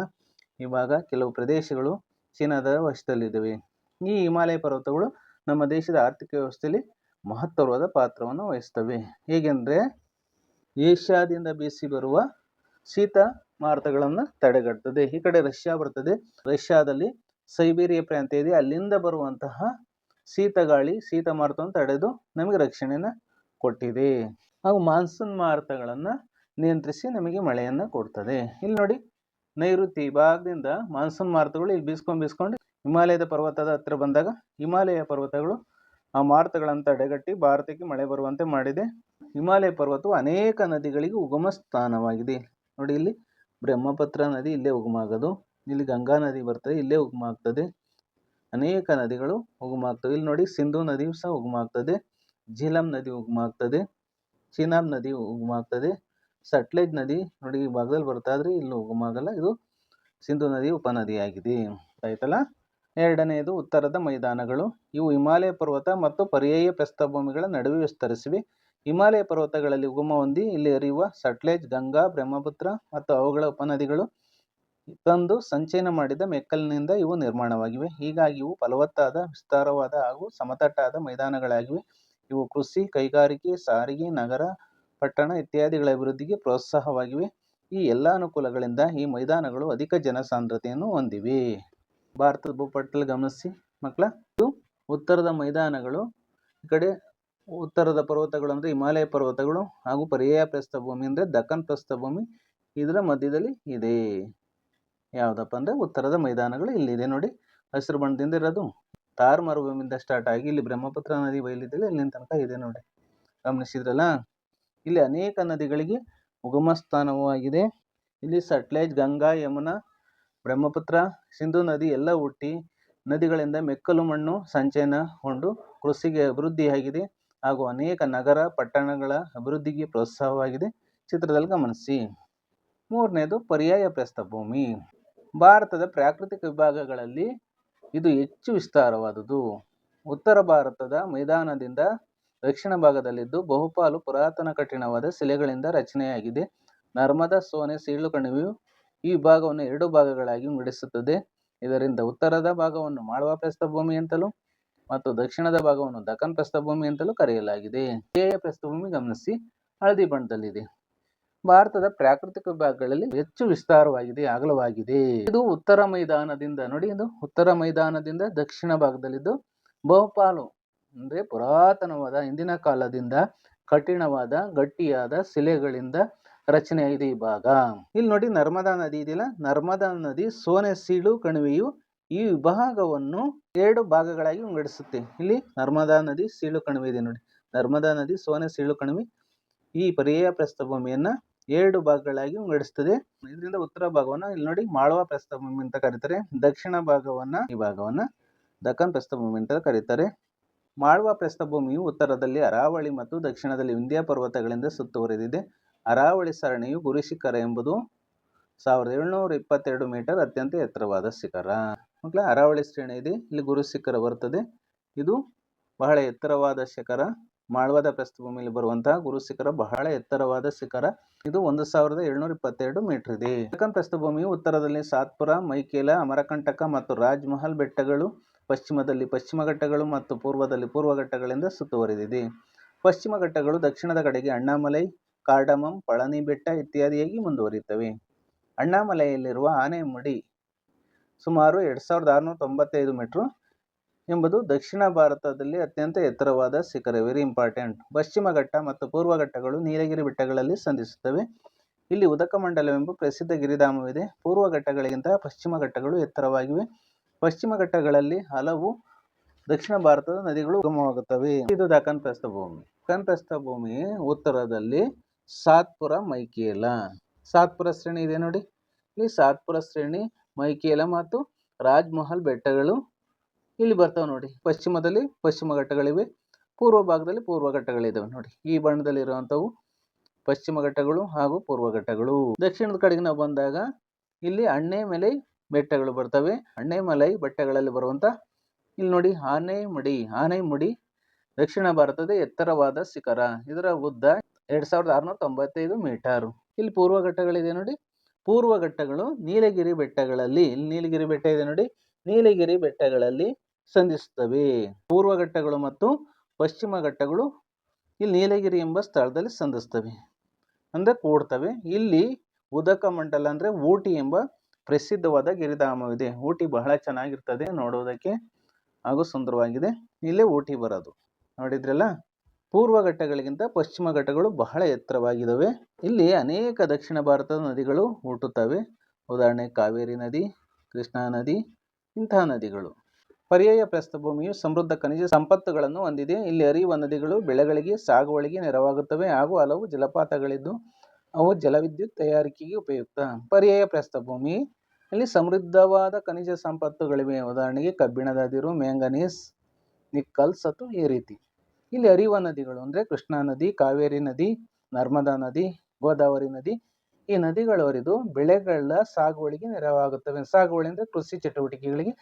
ಈ ಭಾಗ ಕೆಲವು ಪ್ರದೇಶಗಳು ಚೀನಾದ ವಶದಲ್ಲಿದ್ದಾವೆ. ಈ ಹಿಮಾಲಯ ಪರ್ವತಗಳು ನಮ್ಮ ದೇಶದ ಆರ್ಥಿಕ ವ್ಯವಸ್ಥೆಯಲ್ಲಿ ಮಹತ್ತರವಾದ ಪಾತ್ರವನ್ನು ವಹಿಸ್ತವೆ. ಹೇಗೆಂದರೆ, ಏಷ್ಯಾದಿಂದ ಬೀಸಿ ಬರುವ ಶೀತ ಮಾರುತಗಳನ್ನು ತಡೆಗಟ್ಟುತ್ತದೆ. ಈ ಕಡೆ ರಷ್ಯಾ ಬರ್ತದೆ. ರಷ್ಯಾದಲ್ಲಿ ಸೈಬೀರಿಯಾ ಪ್ರಾಂತ್ಯ ಇದೆ. ಅಲ್ಲಿಂದ ಬರುವಂತಹ ಶೀತ ಗಾಳಿ ಶೀತ ಮಾರುತವನ್ನು ತಡೆದು ನಮಗೆ ರಕ್ಷಣೆಯನ್ನು ಕೊಟ್ಟಿದೆ. ಹಾಗೂ ಮಾನ್ಸೂನ್ ಮಾರುತಗಳನ್ನು ನಿಯಂತ್ರಿಸಿ ನಮಗೆ ಮಳೆಯನ್ನು ಕೊಡ್ತದೆ. ಇಲ್ಲಿ ನೋಡಿ ನೈಋತಿ ಭಾಗದಿಂದ ಮಾನ್ಸೂನ್ ಮಾರುತಗಳು ಇಲ್ಲಿ ಬೀಸ್ಕೊಂಡು ಬೀಸ್ಕೊಂಡು ಹಿಮಾಲಯದ ಪರ್ವತದ ಹತ್ತಿರ ಬಂದಾಗ ಹಿಮಾಲಯ ಪರ್ವತಗಳು ಆ ಮಾರುತಗಳನ್ನು ತಡೆಗಟ್ಟಿ ಭಾರತಕ್ಕೆ ಮಳೆ ಬರುವಂತೆ ಮಾಡಿದೆ. ಹಿಮಾಲಯ ಪರ್ವತವು ಅನೇಕ ನದಿಗಳಿಗೆ ಉಗಮ ಸ್ಥಾನವಾಗಿದೆ. ನೋಡಿ ಇಲ್ಲಿ ಬ್ರಹ್ಮಪುತ್ರ ನದಿ ಇಲ್ಲೇ ಉಗಮ ಆಗೋದು ಇಲ್ಲಿ ಗಂಗಾ ನದಿ ಬರ್ತದೆ, ಇಲ್ಲೇ ಉಗಮ ಆಗ್ತದೆ ಅನೇಕ ನದಿಗಳು ಉಗಮ ಆಗ್ತವೆ ಇಲ್ಲಿ ನೋಡಿ ಸಿಂಧೂ ನದಿಯು ಸಹ ಉಗಮ ಆಗ್ತದೆ ಝೀಲಂ ನದಿ ಉಗಮ ಆಗ್ತದೆ ಚಿನಾಬ್ ನದಿ ಉಗಮ ಆಗ್ತದೆ ಸಟ್ಲೇಜ್ ನದಿ ನೋಡಿ ಈ ಭಾಗದಲ್ಲಿ ಬರ್ತಾ ಇದ್ರೆ ಇಲ್ಲಿ ಉಗಮ ಆಗಲ್ಲ ಇದು ಸಿಂಧು ನದಿ ಉಪನದಿಯಾಗಿದೆ. ಆಯ್ತಲ್ಲ? ಎರಡನೆಯದು ಉತ್ತರದ ಮೈದಾನಗಳು. ಇವು ಹಿಮಾಲಯ ಪರ್ವತ ಮತ್ತು ಪರ್ಯಾಯ ಪ್ರಸ್ಥಭೂಮಿಗಳ ನಡುವೆ ವಿಸ್ತರಿಸಿವೆ. ಹಿಮಾಲಯ ಪರ್ವತಗಳಲ್ಲಿ ಉಗಮ ಹೊಂದಿ ಇಲ್ಲಿ ಹರಿಯುವ ಸಟ್ಲೇಜ್, ಗಂಗಾ, ಬ್ರಹ್ಮಪುತ್ರ ಮತ್ತು ಅವುಗಳ ಉಪನದಿಗಳು ತಂದು ಸಂಚಯನ ಮಾಡಿದ ಮೆಕ್ಕಲಿನಿಂದ ಇವು ನಿರ್ಮಾಣವಾಗಿವೆ. ಹೀಗಾಗಿ ಇವು ಫಲವತ್ತಾದ, ವಿಸ್ತಾರವಾದ ಹಾಗೂ ಸಮತಟ್ಟಾದ ಮೈದಾನಗಳಾಗಿವೆ. ಇವು ಕೃಷಿ, ಕೈಗಾರಿಕೆ, ಸಾರಿಗೆ, ನಗರ, ಪಟ್ಟಣ ಇತ್ಯಾದಿಗಳ ಅಭಿವೃದ್ಧಿಗೆ ಪ್ರೋತ್ಸಾಹವಾಗಿವೆ. ಈ ಎಲ್ಲ ಅನುಕೂಲಗಳಿಂದ ಈ ಮೈದಾನಗಳು ಅಧಿಕ ಜನಸಾಂದ್ರತೆಯನ್ನು ಹೊಂದಿವೆ. ಭಾರತದ ಭೂಪಟದಲ್ಲಿ ಗಮನಿಸಿ ಮಕ್ಕಳ. ಇದು ಉತ್ತರದ ಮೈದಾನಗಳು, ಈ ಕಡೆ ಉತ್ತರದ ಪರ್ವತಗಳು ಅಂದರೆ ಹಿಮಾಲಯ ಪರ್ವತಗಳು ಹಾಗೂ ಪರ್ಯಾಯ ಪ್ರಸ್ಥಭೂಮಿ ಅಂದರೆ ದಕ್ಕನ್ ಪ್ರಸ್ಥಭೂಮಿ ಇದರ ಮಧ್ಯದಲ್ಲಿ ಇದೆ. ಯಾವುದಪ್ಪ ಅಂದರೆ ಉತ್ತರದ ಮೈದಾನಗಳು ಇಲ್ಲಿದೆ ನೋಡಿ. ಹಸಿರು ಬಣ್ಣದಿಂದ ಇರೋದು. ತಾರ್ ಮರುಭೂಮಿಯಿಂದ ಸ್ಟಾರ್ಟ್ ಆಗಿ ಇಲ್ಲಿ ಬ್ರಹ್ಮಪುತ್ರ ನದಿ ಬಯಲಿದ್ದಲ್ಲಿ ಇಲ್ಲಿನ ತನಕ ಇದೆ ನೋಡಿ. ಗಮನಿಸಿದ್ರಲ್ಲ? ಇಲ್ಲಿ ಅನೇಕ ನದಿಗಳಿಗೆ ಉಗಮ ಸ್ಥಾನವೂ ಆಗಿದೆ. ಇಲ್ಲಿ ಸಟ್ಲೇಜ್ ಗಂಗಾ, ಯಮುನಾ ಬ್ರಹ್ಮಪುತ್ರ, ಸಿಂಧು ನದಿ ಎಲ್ಲ ಹುಟ್ಟಿ ನದಿಗಳಿಂದ ಮೆಕ್ಕಲು ಮಣ್ಣು ಸಂಚಯನಗೊಂಡು ಕೃಷಿಗೆ ಅಭಿವೃದ್ಧಿಯಾಗಿದೆ ಹಾಗೂ ಅನೇಕ ನಗರ, ಪಟ್ಟಣಗಳ ಅಭಿವೃದ್ಧಿಗೆ ಪ್ರೋತ್ಸಾಹವಾಗಿದೆ. ಚಿತ್ರದಲ್ಲಿ ಗಮನಿಸಿ. ಮೂರನೇದು, ಪರ್ಯಾಯ ಪ್ರಸ್ಥಭೂಮಿ. ಭಾರತದ ಪ್ರಾಕೃತಿಕ ವಿಭಾಗಗಳಲ್ಲಿ ಇದು ಹೆಚ್ಚು ವಿಸ್ತಾರವಾದುದು. ಉತ್ತರ ಭಾರತದ ಮೈದಾನದಿಂದ ದಕ್ಷಿಣ ಭಾಗದಲ್ಲಿದ್ದು ಬಹುಪಾಲು ಪುರಾತನ ಕಠಿಣವಾದ ಶಿಲೆಗಳಿಂದ ರಚನೆಯಾಗಿದೆ. ನರ್ಮದಾ, ಸೋನೆ, ಸೀಳು ಕಣಿವೆಯು ಈ ಭಾಗವನ್ನು ಎರಡು ಭಾಗಗಳಾಗಿ ವಿಂಗಡಿಸುತ್ತದೆ. ಇದರಿಂದ ಉತ್ತರದ ಭಾಗವನ್ನು ಮಾಳ್ವಾ ಪ್ರಸ್ಥಭೂಮಿ ಅಂತಲೂ ಮತ್ತು ದಕ್ಷಿಣದ ಭಾಗವನ್ನು ದಕ್ಕನ್ ಪ್ರಸ್ಥಭೂಮಿ ಅಂತಲೂ ಕರೆಯಲಾಗಿದೆ. ಪರ್ಯಾಯ ಪ್ರಸ್ಥಭೂಮಿ ಗಮನಿಸಿ, ಹಳದಿ ಬಣ್ಣದಲ್ಲಿದೆ. ಭಾರತದ ಪ್ರಾಕೃತಿಕ ವಿಭಾಗಗಳಲ್ಲಿ ಹೆಚ್ಚು ವಿಸ್ತಾರವಾಗಿದೆ, ಅಗಲವಾಗಿದೆ. ಇದು ಉತ್ತರ ಮೈದಾನದಿಂದ, ನೋಡಿ ಇದು ಉತ್ತರ ಮೈದಾನದಿಂದ ದಕ್ಷಿಣ ಭಾಗದಲ್ಲಿದ್ದು ಬಹುಪಾಲು, ಅಂದರೆ ಪುರಾತನವಾದ ಹಿಂದಿನ ಕಾಲದಿಂದ ಕಠಿಣವಾದ, ಗಟ್ಟಿಯಾದ ಶಿಲೆಗಳಿಂದ ರಚನೆಯಾಗಿದೆ ಈ ಭಾಗ. ಇಲ್ಲಿ ನೋಡಿ ನರ್ಮದಾ ನದಿ ಇದೆಯಲ್ಲ ನರ್ಮದಾ ನದಿ ಸೋನೆ, ಸೀಳು, ಕಣಿವೆಯು ಈ ವಿಭಾಗವನ್ನು ಎರಡು ಭಾಗಗಳಾಗಿ ವಿಂಗಡಿಸುತ್ತೆ. ಇಲ್ಲಿ ನರ್ಮದಾ ನದಿ, ಸೀಳು, ಕಣಿವೆ ಇದೆ ನೋಡಿ. ನರ್ಮದಾ ನದಿ, ಸೋನೆ, ಸೀಳು, ಕಣಿವೆ ಈ ಪರ್ಯಾಯ ಪ್ರಸ್ಥಭೂಮಿಯನ್ನ ಎರಡು ಭಾಗಗಳಾಗಿ ವಿಂಗಡಿಸುತ್ತದೆ ಇದರಿಂದ ಉತ್ತರ ಭಾಗವನ್ನು ಇಲ್ಲಿ ನೋಡಿ ಮಾಳವ ಪ್ರಸ್ಥಭೂಮಿ ಅಂತ ಕರೀತಾರೆ. ದಕ್ಷಿಣ ಭಾಗವನ್ನ ಈ ಭಾಗವನ್ನ ದಕ್ಕನ್ ಪ್ರಸ್ಥಭೂಮಿ ಅಂತ ಕರೀತಾರೆ. ಮಾಳ್ವ ಪ್ರಸ್ಥಭೂಮಿಯು ಉತ್ತರದಲ್ಲಿ ಅರಾವಳಿ ಮತ್ತು ದಕ್ಷಿಣದಲ್ಲಿ ವಿಂಧ್ಯ ಪರ್ವತಗಳಿಂದ ಸುತ್ತುವರೆದಿದೆ. ಅರಾವಳಿ ಸರಣಿಯು ಗುರಿ ಶಿಖರ ಎಂಬುದು ಸಾವಿರದ ಏಳ್ನೂರ ಇಪ್ಪತ್ತೆರಡು ಮೀಟರ್ ಅತ್ಯಂತ ಎತ್ತರವಾದ ಶಿಖರ. ಮಕ್ಕಳೇ, ಅರಾವಳಿ ಶ್ರೇಣಿ ಇದೆ. ಇಲ್ಲಿ ಗುರು ಶಿಖರ ಬರ್ತದೆ. ಇದು ಬಹಳ ಎತ್ತರವಾದ ಶಿಖರ. ಮಾಳ್ವಾದ ಪ್ರಸ್ಥಭೂಮಿಯಲ್ಲಿ ಬರುವಂತಹ ಗುರು ಶಿಖರ ಬಹಳ ಎತ್ತರವಾದ ಶಿಖರ. ಇದು ಒಂದು ಸಾವಿರದ ಏಳ್ನೂರ ಇಪ್ಪತ್ತೆರಡು ಮೀಟರ್ ಇದೆ. ದಕ್ಕನ್ ಪ್ರಸ್ಥಭೂಮಿಯು ಉತ್ತರದಲ್ಲಿ ಸಾತ್ಪುರ, ಮೈಕೇಲ, ಅಮರಕಂಟಕ ಮತ್ತು ರಾಜ್ಮಹಲ್ ಬೆಟ್ಟಗಳು, ಪಶ್ಚಿಮದಲ್ಲಿ ಪಶ್ಚಿಮ ಘಟ್ಟಗಳು ಮತ್ತು ಪೂರ್ವದಲ್ಲಿ ಪೂರ್ವ ಘಟ್ಟಗಳಿಂದ ಸುತ್ತುವರಿದಿದೆ. ಪಶ್ಚಿಮ ಘಟ್ಟಗಳು ದಕ್ಷಿಣದ ಕಡೆಗೆ ಅಣ್ಣಾಮಲೈ ಕಾರ್ಡಮಂ, ಪಳನಿ ಬೆಟ್ಟ ಇತ್ಯಾದಿಯಾಗಿ ಮುಂದುವರಿಯುತ್ತವೆ. ಅಣ್ಣಾಮಲೈಯಲ್ಲಿರುವ ಆನೆಮುಡಿ ಸುಮಾರು ಎರಡು ಸಾವಿರದ ಆರುನೂರ ತೊಂಬತ್ತೈದು ಮೀಟ್ರು ಎಂಬುದು ದಕ್ಷಿಣ ಭಾರತದಲ್ಲಿ ಅತ್ಯಂತ ಎತ್ತರವಾದ ಶಿಖರ ವೆರಿ ಇಂಪಾರ್ಟೆಂಟ್ ಪಶ್ಚಿಮ ಘಟ್ಟ ಮತ್ತು ಪೂರ್ವ ಘಟ್ಟಗಳು ನೀಲಗಿರಿ ಬೆಟ್ಟಗಳಲ್ಲಿ ಸಂಧಿಸುತ್ತವೆ. ಇಲ್ಲಿ ಉದಕಮಂಡಲವೆಂಬ ಪ್ರಸಿದ್ಧ ಗಿರಿಧಾಮವಿದೆ. ಪೂರ್ವ ಘಟ್ಟಗಳಿಗಿಂತ ಪಶ್ಚಿಮ ಘಟ್ಟಗಳು ಎತ್ತರವಾಗಿವೆ. ಪಶ್ಚಿಮ ಘಟ್ಟಗಳಲ್ಲಿ ಹಲವು ದಕ್ಷಿಣ ಭಾರತದ ನದಿಗಳು ಉಗಮವಾಗುತ್ತವೆ. ಇದು ದಖನ್ ಪ್ರಸ್ಥಭೂಮಿ ದಖನ್ ಪ್ರಸ್ಥಭೂಮಿ ಉತ್ತರದಲ್ಲಿ ಸಾತ್ಪುರ ಮೈಕೇಲ. ಸಾತ್ಪುರ ಶ್ರೇಣಿ ಇದೆ ನೋಡಿ. ಇಲ್ಲಿ ಸಾತ್ಪುರ ಶ್ರೇಣಿ, ಮೈಕೇಲ ಮತ್ತು ರಾಜ್ಮಹಲ್ ಬೆಟ್ಟಗಳು ಇಲ್ಲಿ ಬರ್ತಾವೆ ನೋಡಿ. ಪಶ್ಚಿಮದಲ್ಲಿ ಪಶ್ಚಿಮ ಘಟ್ಟಗಳಿವೆ. ಪೂರ್ವ ಭಾಗದಲ್ಲಿ ಪೂರ್ವ ಘಟ್ಟಗಳಿದ್ದಾವೆ ನೋಡಿ. ಈ ಬಣ್ಣದಲ್ಲಿ ಇರುವಂಥವು ಪಶ್ಚಿಮ ಘಟ್ಟಗಳು ಹಾಗೂ ಪೂರ್ವ ಘಟ್ಟಗಳು. ದಕ್ಷಿಣದ ಕಡೆಗೆ ನಾವು ಬಂದಾಗ ಇಲ್ಲಿ ಅಣ್ಣೆಮಲೈ ಬೆಟ್ಟಗಳು ಬರ್ತವೆ. ಅಣ್ಣೆಮಲೈ ಬೆಟ್ಟಗಳಲ್ಲಿ ಬರುವಂತ ಇಲ್ಲಿ ನೋಡಿ ಆನೆಮಡಿ. ಆನೆಮುಡಿ ದಕ್ಷಿಣ ಭಾರತದ ಎತ್ತರವಾದ ಶಿಖರ. ಇದರ ಉದ್ದ ಎರಡ್ ಸಾವಿರದ ಆರುನೂರ ತೊಂಬತ್ತೈದು ಮೀಟರ್. ಇಲ್ಲಿ ಪೂರ್ವ ಘಟ್ಟಗಳಿದೆ ನೋಡಿ. ಪೂರ್ವ ಘಟ್ಟಗಳು ನೀಲಗಿರಿ ಬೆಟ್ಟಗಳಲ್ಲಿ ಇಲ್ಲಿ ನೀಲಗಿರಿ ಬೆಟ್ಟ ಇದೆ ನೋಡಿ. ನೀಲಗಿರಿ ಬೆಟ್ಟಗಳಲ್ಲಿ ಸಂಧಿಸುತ್ತವೆ. ಪೂರ್ವ ಘಟ್ಟಗಳು ಮತ್ತು ಪಶ್ಚಿಮ ಘಟ್ಟಗಳು ಇಲ್ಲಿ ನೀಲಗಿರಿ ಎಂಬ ಸ್ಥಳದಲ್ಲಿ ಸಂಧಿಸ್ತವೆ ಅಂದರೆ ಕೂಡ್ತವೆ. ಇಲ್ಲಿ ಉದಕ ಮಂಡಲ ಅಂದರೆ ಊಟಿ ಎಂಬ ಪ್ರಸಿದ್ಧವಾದ ಗಿರಿಧಾಮವಿದೆ. ಊಟಿ ಬಹಳ ಚೆನ್ನಾಗಿರ್ತದೆ ನೋಡೋದಕ್ಕೆ. ಹಾಗೂ ಸುಂದರವಾಗಿದೆ. ಇಲ್ಲೇ ಊಟಿ ಬರೋದು. ನೋಡಿದ್ರಲ್ಲ? ಪೂರ್ವ ಘಟ್ಟಗಳಿಗಿಂತ ಪಶ್ಚಿಮ ಘಟ್ಟಗಳು ಬಹಳ ಎತ್ತರವಾಗಿದ್ದಾವೆ. ಇಲ್ಲಿ ಅನೇಕ ದಕ್ಷಿಣ ಭಾರತದ ನದಿಗಳು ಹುಟ್ಟುತ್ತವೆ. ಉದಾಹರಣೆ, ಕಾವೇರಿ ನದಿ, ಕೃಷ್ಣಾ ನದಿ ಇಂತಹ ನದಿಗಳು. ಪರ್ಯಾಯ ಪ್ರಸ್ಥಭೂಮಿಯು ಸಮೃದ್ಧ ಖನಿಜ ಸಂಪತ್ತುಗಳನ್ನು ಹೊಂದಿದೆ. ಇಲ್ಲಿ ಹರಿಯುವ ನದಿಗಳು ಬೆಳೆಗಳಿಗೆ ಸಾಗುವಳಿಗೆ ನೆರವಾಗುತ್ತವೆ ಹಾಗೂ ಹಲವು ಜಲಪಾತಗಳಿದ್ದು ಅವು ಜಲವಿದ್ಯುತ್ ತಯಾರಿಕೆಗೆ ಉಪಯುಕ್ತ. ಪರ್ಯಾಯ ಪ್ರಸ್ಥಭೂಮಿ. ಇಲ್ಲಿ ಸಮೃದ್ಧವಾದ ಖನಿಜ ಸಂಪತ್ತುಗಳಿವೆ. ಉದಾಹರಣೆಗೆ ಕಬ್ಬಿಣದ ಅದಿರು, ಮ್ಯಾಂಗನೀಸ್, ನಿಕ್ಕಲ್ಸ್ ಅಥವಾ ಈ ರೀತಿ. ಇಲ್ಲಿ ಹರಿಯುವ ನದಿಗಳು ಅಂದರೆ ಕೃಷ್ಣಾ ನದಿ, ಕಾವೇರಿ ನದಿ, ನರ್ಮದಾ ನದಿ, ಗೋದಾವರಿ ನದಿ. ಈ ನದಿಗಳು ಹರಿದು ಬೆಳೆಗಳ ಸಾಗುವಳಿಗೆ ನೆರವಾಗುತ್ತವೆ. ಸಾಗುವಳಿ ಅಂದರೆ ಕೃಷಿ ಚಟುವಟಿಕೆಗಳಿಗೆ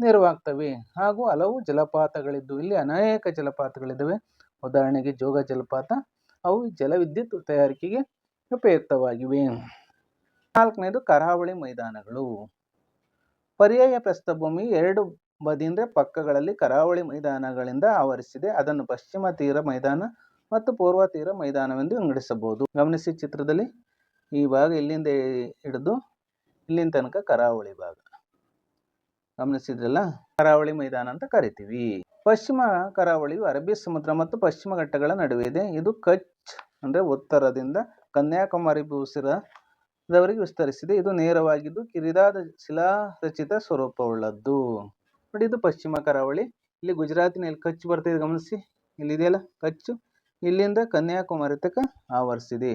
ನೆರವಾಗ್ತವೆ. ಹಾಗೂ ಹಲವು ಜಲಪಾತಗಳಿದ್ದು, ಇಲ್ಲಿ ಅನೇಕ ಜಲಪಾತಗಳಿದ್ದಾವೆ. ಉದಾಹರಣೆಗೆ ಜೋಗ ಜಲಪಾತ. ಅವು ಜಲವಿದ್ಯುತ್ ತಯಾರಿಕೆಗೆ ಉಪಯುಕ್ತವಾಗಿವೆ. ನಾಲ್ಕನೇದು ಕರಾವಳಿ ಮೈದಾನಗಳು. ಪರ್ಯಾಯ ಪ್ರಸ್ಥಭೂಮಿ ಎರಡು ಬದಿಯಿಂದ ಪಕ್ಕಗಳಲ್ಲಿ ಕರಾವಳಿ ಮೈದಾನಗಳಿಂದ ಆವರಿಸಿದೆ. ಅದನ್ನು ಪಶ್ಚಿಮ ತೀರ ಮೈದಾನ ಮತ್ತು ಪೂರ್ವ ತೀರ ಮೈದಾನವೆಂದು ವಿಂಗಡಿಸಬಹುದು. ಗಮನಿಸಿ ಚಿತ್ರದಲ್ಲಿ ಈ ಭಾಗ ಇಲ್ಲಿಂದ ಹಿಡಿದು ಇಲ್ಲಿನ ತನಕ ಕರಾವಳಿ ಭಾಗ. ಗಮನಿಸಿದ್ರಲ್ಲ? ಕರಾವಳಿ ಮೈದಾನ ಅಂತ ಕರಿತೀವಿ. ಪಶ್ಚಿಮ ಕರಾವಳಿಯು ಅರಬ್ಬಿ ಸಮುದ್ರ ಮತ್ತು ಪಶ್ಚಿಮ ಘಟ್ಟಗಳ ನಡುವೆ ಇದೆ. ಇದು ಕಚ್ ಅಂದ್ರೆ ಉತ್ತರದಿಂದ ಕನ್ಯಾಕುಮಾರಿ ಭೂಸಿರದವರಿಗೆ ವಿಸ್ತರಿಸಿದೆ. ಇದು ನೇರವಾಗಿದ್ದು ಕಿರಿದಾದ ಶಿಲಾರಚಿತ ಸ್ವರೂಪವುಳ್ಳದ್ದು. ನೋಡಿ ಇದು ಪಶ್ಚಿಮ ಕರಾವಳಿ. ಇಲ್ಲಿ ಗುಜರಾತಿನಲ್ಲಿ ಕಚ್ ಬರ್ತಿದೆ, ಗಮನಿಸಿ. ಇಲ್ಲಿ ಇದೆಯಲ್ಲ, ಕಚ್ಚು. ಇಲ್ಲಿಂದ ಕನ್ಯಾಕುಮಾರಿ ತಕ ಆವರಿಸಿದೆ.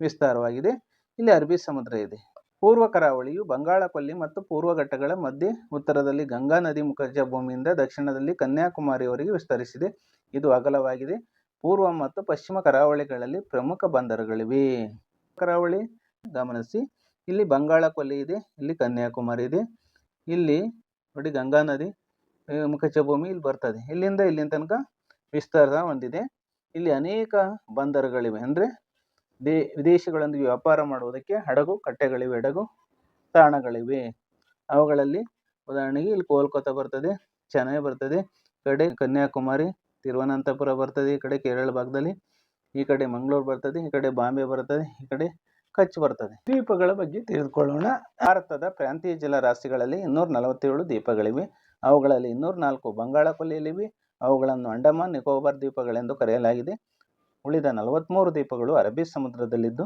ವಿಸ್ತಾರವಾಗಿದೆ. ಇಲ್ಲಿ ಅರಬ್ಬಿ ಸಮುದ್ರ ಇದೆ. ಪೂರ್ವ ಕರಾವಳಿಯು ಬಂಗಾಳಕೊಲ್ಲಿ ಮತ್ತು ಪೂರ್ವ ಘಟ್ಟಗಳ ಮಧ್ಯೆ, ಉತ್ತರದಲ್ಲಿ ಗಂಗಾ ನದಿ ಮುಖಜ ಭೂಮಿಯಿಂದ ದಕ್ಷಿಣದಲ್ಲಿ ಕನ್ಯಾಕುಮಾರಿಯವರೆಗೆ ವಿಸ್ತರಿಸಿದೆ. ಇದು ಅಗಲವಾಗಿದೆ. ಪೂರ್ವ ಮತ್ತು ಪಶ್ಚಿಮ ಕರಾವಳಿಗಳಲ್ಲಿ ಪ್ರಮುಖ ಬಂದರುಗಳಿವೆ. ಕರಾವಳಿ, ಗಮನಿಸಿ. ಇಲ್ಲಿ ಬಂಗಾಳ ಕೊಲ್ಲಿ ಇದೆ, ಇಲ್ಲಿ ಕನ್ಯಾಕುಮಾರಿ ಇದೆ. ಇಲ್ಲಿ ನೋಡಿ ಗಂಗಾ ನದಿ ಮುಖಜ ಭೂಮಿ ಇಲ್ಲಿ ಬರ್ತದೆ. ಇಲ್ಲಿಂದ ಇಲ್ಲಿನ ತನಕ ವಿಸ್ತಾರ ಹೊಂದಿದೆ ಇಲ್ಲಿ ಅನೇಕ ಬಂದರುಗಳಿವೆ. ಅಂದರೆ ದೇ, ವಿದೇಶಗಳೊಂದಿಗೆ ವ್ಯಾಪಾರ ಮಾಡುವುದಕ್ಕೆ ಹಡಗು, ಕಟ್ಟೆಗಳಿವೆ, ಹಡಗು, ತಾಣಗಳಿವೆ. ಅವುಗಳಲ್ಲಿ ಉದಾಹರಣೆಗೆ ಇಲ್ಲಿ ಕೋಲ್ಕತ್ತಾ ಬರ್ತದೆ, ಚೆನ್ನೈ ಬರ್ತದೆ ಕಡೆ ಕನ್ಯಾಕುಮಾರಿ, ತಿರುವನಂತಪುರ ಬರ್ತದೆ, ಈ ಕಡೆ ಕೇರಳ ಭಾಗದಲ್ಲಿ, ಈ ಕಡೆ ಮಂಗಳೂರು ಬರ್ತದೆ, ಈ ಕಡೆ ಬಾಂಬೆ ಬರ್ತದೆ, ಈ ಕಡೆ ಕಚ್ ಬರ್ತದೆ. ದ್ವೀಪಗಳ ಬಗ್ಗೆ ತಿಳಿದುಕೊಳ್ಳೋಣ. ಭಾರತದ ಪ್ರಾಂತೀಯ ಜಲರಾಶಿಗಳಲ್ಲಿ ಇನ್ನೂರ ನಲವತ್ತೇಳು ದ್ವೀಪಗಳಿವೆ. ಅವುಗಳಲ್ಲಿ ಇನ್ನೂರ ನಾಲ್ಕು ಬಂಗಾಳ ಕೊಲ್ಲಿಯಲ್ಲಿವೆ ಅವುಗಳನ್ನು ಅಂಡಮಾನ್ ನಿಕೋಬಾರ್ ದ್ವೀಪಗಳೆಂದು ಕರೆಯಲಾಗಿದೆ. ಉಳಿದ ನಲವತ್ತ್ಮೂರು ದ್ವೀಪಗಳು ಅರಬ್ಬಿ ಸಮುದ್ರದಲ್ಲಿದ್ದು,